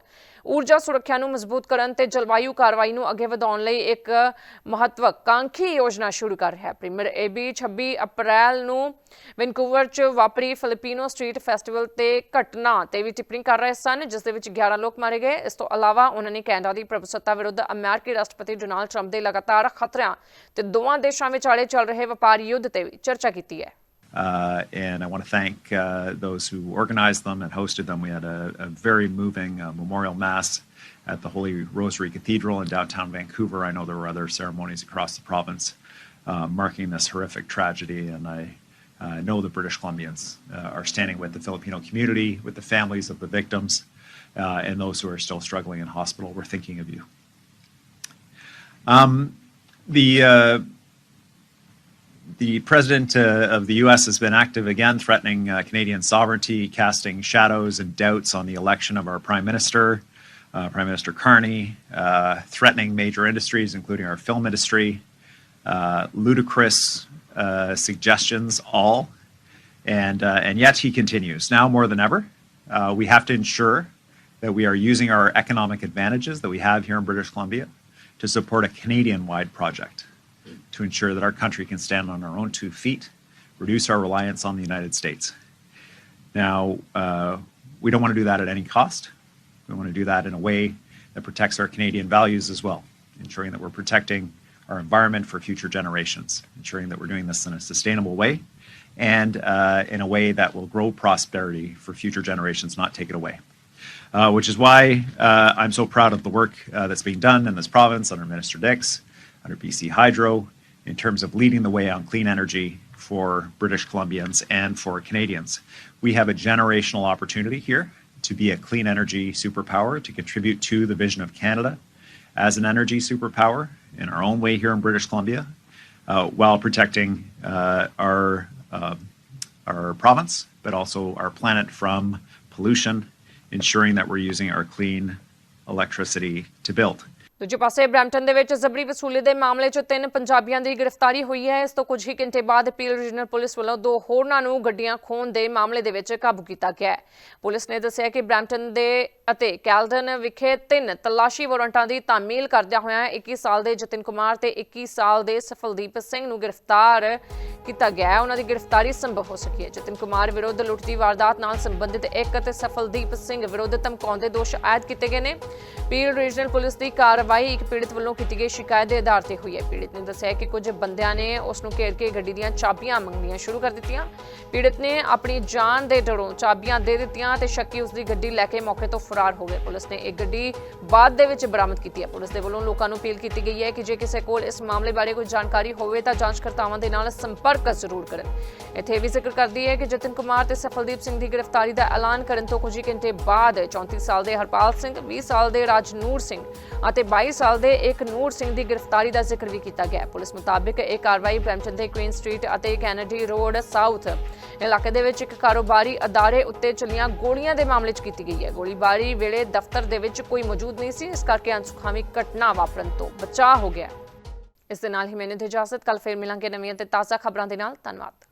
Speaker 1: ਊਰਜਾ ਸੁਰੱਖਿਆ ਨੂੰ ਮਜ਼ਬੂਤ ਕਰਨ ਤੇ ਜਲਵਾਯੂ ਕਾਰਵਾਈ ਨੂੰ ਅੱਗੇ ਵਧਾਉਣ ਲਈ ਇੱਕ ਮਹੱਤਵਕਾਂਖੀ ਯੋਜਨਾ ਸ਼ੁਰੂ ਕਰ ਰਿਹਾ ਹੈ। ਪ੍ਰੀਮੀਅਰ ਏਬੀ 26 ਅਪ੍ਰੈਲ ਨੂੰ ਵੈਨਕੂਵਰ 'ਚ ਵਾਪਰੀ ਫਿਲੀਪੀਨੋ ਸਟਰੀਟ ਫੈਸਟੀਵਲ ਤੇ ਘਟਨਾ ਤੇ ਵੀ ਟਿੱਪਣੀ ਕਰ ਰਹੇ ਸਨ, ਜਿਸ ਦੇ ਵਿੱਚ 11 ਲੋਕ ਮਾਰੇ ਗਏ ਇਸ ਤੋਂ ਇਲਾਵਾ ਉਹਨਾਂ ਨੇ ਕੈਨੇਡਾ ਦੀ ਪ੍ਰਭੂਸੱਤਾ ਵਿਰੁੱਧ ਅਮਰੀਕੀ ਰਾਸ਼ਟਰਪਤੀ ਡੋਨਾਲਡ ਟਰੰਪ ਦੇ ਲਗਾਤਾਰ ਖਤਰਿਆਂ ਤੇ ਦੋਵਾਂ ਦੇਸ਼ਾਂ ਵਿਚਾਲੇ ਚੱਲ ਰਹੇ ਵਪਾਰ ਯੁੱਧ ਤੇ ਵੀ ਚਰਚਾ ਕੀਤੀ ਹੈ
Speaker 3: Uh, and I want to thank uh, those who organized them and hosted them. We had a, a very moving uh, memorial mass at the Holy Rosary Cathedral in downtown Vancouver. I know there were other ceremonies across the province uh, marking this horrific tragedy, and I uh, know the British Columbians uh, are standing with the Filipino community, with the families of the victims, uh, and those who are still struggling in hospital. We're thinking of you. Um, the uh, the president uh, of the U.S. has been active again, threatening uh, Canadian sovereignty, casting shadows and doubts on the election of our prime minister, uh, Prime Minister Carney, uh, threatening major industries, including our film industry, ludicrous suggestions, all, and and yet he continues. Now more than ever, we have to ensure that we are using our economic advantages that we have here in British Columbia to support a Canadian-wide project to ensure that our country can stand on our own two feet, reduce our reliance on the United States. Now, uh, we don't want to do that at any cost. We want to do that in a way that protects our Canadian values as well, ensuring that we're protecting our environment for future generations, ensuring that we're doing this in a sustainable way and uh, in a way that will grow prosperity for future generations, not take it away. Uh, which is why uh, I'm so proud of the work uh, that's being done in this province under Minister Dix, under BC Hydro, in terms of leading the way on clean energy for British Columbians and for Canadians. We have a generational opportunity here to be a clean energy superpower, to contribute to the vision of Canada as an energy superpower in our own way here in British Columbia, uh, while protecting uh, our uh, our province, but also our planet from pollution, ensuring that we're using our clean electricity to build.
Speaker 1: ਦੂਜੇ ਪਾਸੇ Brampton ਦੇ ਵਿੱਚ ਜ਼ਬਰੀ ਵਸੂਲੀ ਦੇ ਮਾਮਲੇ 'ਚ ਤਿੰਨ ਪੰਜਾਬੀਆਂ ਦੀ ਗ੍ਰਿਫਤਾਰੀ ਹੋਈ ਹੈ ਇਸ ਤੋਂ ਕੁਝ ਹੀ ਘੰਟੇ ਬਾਅਦ ਪੀਲ ਰੀਜਨਲ ਪੁਲਿਸ ਵੱਲੋਂ ਦੋ ਹੋਰਨਾਂ ਨੂੰ ਗੱਡੀਆਂ ਖੋਹਣ ਦੇ ਮਾਮਲੇ ਦੇ ਵਿੱਚ ਕਾਬੂ ਕੀਤਾ ਗਿਆ ਹੈ ਪੁਲਿਸ ਨੇ ਦੱਸਿਆ ਕਿ ਬ੍ਰੈਂਪਟਨ ਦੇ
Speaker 2: ਅਤੇ ਕੈਲਡਨ ਵਿਖੇ ਤਿੰਨ ਤਲਾਸ਼ੀ ਵਾਰੰਟਾਂ ਦੀ ਤਾਮੀਲ ਕਰਦਿਆਂ ਹੋਇਆਂ 21 ਸਾਲ ਦੇ ਜਤਿਨ ਕੁਮਾਰ ਤੇ 21 ਸਾਲ ਦੇ ਸਫਲਦੀਪ ਸਿੰਘ ਨੂੰ ਗ੍ਰਿਫਤਾਰ ਕੀਤਾ ਗਿਆ ਹੈ। ਉਹਨਾਂ ਦੀ ਗ੍ਰਿਫਤਾਰੀ ਸੰਭਵ ਹੋ ਸਕੀ ਹੈ। ਜਤਿਨ ਕੁਮਾਰ ਵਿਰੁੱਧ ਲੁੱਟ ਦੀ ਵਾਰਦਾਤ ਨਾਲ ਸੰਬੰਧਿਤ ਇੱਕ ਅਤੇ ਸਫਲਦੀਪ ਸਿੰਘ ਵਿਰੁੱਧ ਧਮਕਾਉਣ ਦੋਸ਼ ਆਇਦ ਕੀਤੇ ਗਏ ਨੇ। ਪੀੜ ਰੀਜਨਲ ਪੁਲਿਸ ਦੀ ਕਾਰਵਾਈ ਇੱਕ ਪੀੜਤ ਵੱਲੋਂ ਕੀਤੀ ਗਈ ਸ਼ਿਕਾਇਤ ਦੇ ਆਧਾਰ ਤੇ ਹੋਈ ਹੈ। ਪੀੜਤ ਨੇ ਦੱਸਿਆ ਕਿ ਕੁਝ ਬੰਦਿਆਂ ਨੇ ਉਸ ਨੂੰ ਘੇਰ ਕੇ ਗੱਡੀ ਦੀਆਂ ਚਾਬੀਆਂ ਮੰਗਣੀਆਂ ਸ਼ੁਰੂ ਕਰ ਦਿੱਤੀਆਂ। ਪੀੜਤ ਨੇ ਆਪਣੀ ਜਾਨ ਦੇ ਡਰੋਂ ਚਾਬੀਆਂ ਦੇ ਦਿੱਤੀਆਂ ਤੇ ਸ਼ੱਕੀ ਉਸ ਦੀ ਗੱਡੀ ਲੈ ਕੇ ਮੌਕੇ ਤੋਂ ਫਰਾਰ ਹੋ ਗਏ। ਪੁਲਿਸ ਨੇ ਇਹ ਗੱਡੀ ਬਾਅਦ ਦੇ ਵਿੱਚ ਬਰਾਮਦ ਕੀਤੀ ਹੈ। ਪੁਲਿਸ ਦੇ ਵੱਲੋਂ ਲੋਕਾਂ ਨੂੰ ਅਪੀਲ ਕੀਤੀ ਗਈ ਹੈ ਕਿ ਜੇ ਕਿਸੇ ਕੋਲ ਇਸ ਮਾਮਲੇ ਬਾਰੇ ਕੋਈ ਜਾਣਕਾਰੀ ਹੋਵੇ ਤਾਂ ਜਾਂਚਕਰਤਾਵਾਂ ਦੇ ਨਾਲ ਸੰਪਰਕ ਜ਼ਰੂਰ ਕਰਨ। ਇੱਥੇ ਵੀ ਜ਼ਿਕਰ ਕਰਦੀ ਹੈ ਕਿ ਜਤਨ ਕੁਮਾਰ ਤੇ ਸਫਲਦੀਪ ਸਿੰਘ ਦੀ ਗ੍ਰਿਫਤਾਰੀ ਦਾ ਐਲਾਨ ਕਰਨ ਤੋਂ ਕੁਝ ਘੰਟੇ ਬਾਅਦ 34 ਸਾਲ ਦੇ ਹਰਪਾਲ ਸਿੰਘ 20 ਸਾਲ ਦੇ ਰਾਜਨੂਰ ਸਿੰਘ ਅਤੇ 22 ਸਾਲ ਦੇ ਇੱਕ ਨੂਰ ਸਿੰਘ ਦੀ ਗ੍ਰਿਫਤਾਰੀ ਦਾ ਜ਼ਿਕਰ ਵੀ ਕੀਤਾ ਗਿਆ ਪੁਲਿਸ ਮੁਤਾਬਕ ਇਹ ਕਾਰਵਾਈ ਬ੍ਰੈਂਪਟਨ ਦੇ ਕੁਈਨ ਸਟਰੀਟ ਅਤੇ ਕੈਨੇਡੀ ਰੋਡ ਸਾਊਥ ਇਲਾਕੇ ਦੇ ਵਿੱਚ ਇੱਕ ਕਾਰੋਬਾਰੀ ਅਦਾਰੇ ਉੱਤੇ ਚੱਲੀਆਂ ਗੋਲੀਆਂ ਦੇ ਮਾਮਲੇ 'ਚ ਕੀਤੀ ਗਈ ਹੈ। ਗੋਲੀਬਾਰੀ ਵੇਲੇ ਦਫ਼ਤਰ ਦੇ ਵਿੱਚ ਕੋਈ ਮੌਜੂਦ ਨਹੀਂ ਸੀ, ਇਸ ਕਰਕੇ ਅਨਸੁਖਾਵੀ ਘਟਨਾ ਵਾਪਰਨ ਤੋਂ ਬਚਾਅ ਹੋ ਗਿਆ। ਇਸ ਦੇ ਨਾਲ ਹੀ ਮੈਨੂੰ ਇਜਾਜ਼ਤ ਕੱਲ ਫੇਰ ਮਿਲਾਂਗੇ ਨਵੀਆਂ ਤੇ ਤਾਜ਼ਾ ਖਬਰਾਂ ਦੇ ਨਾਲ। ਧੰਨਵਾਦ।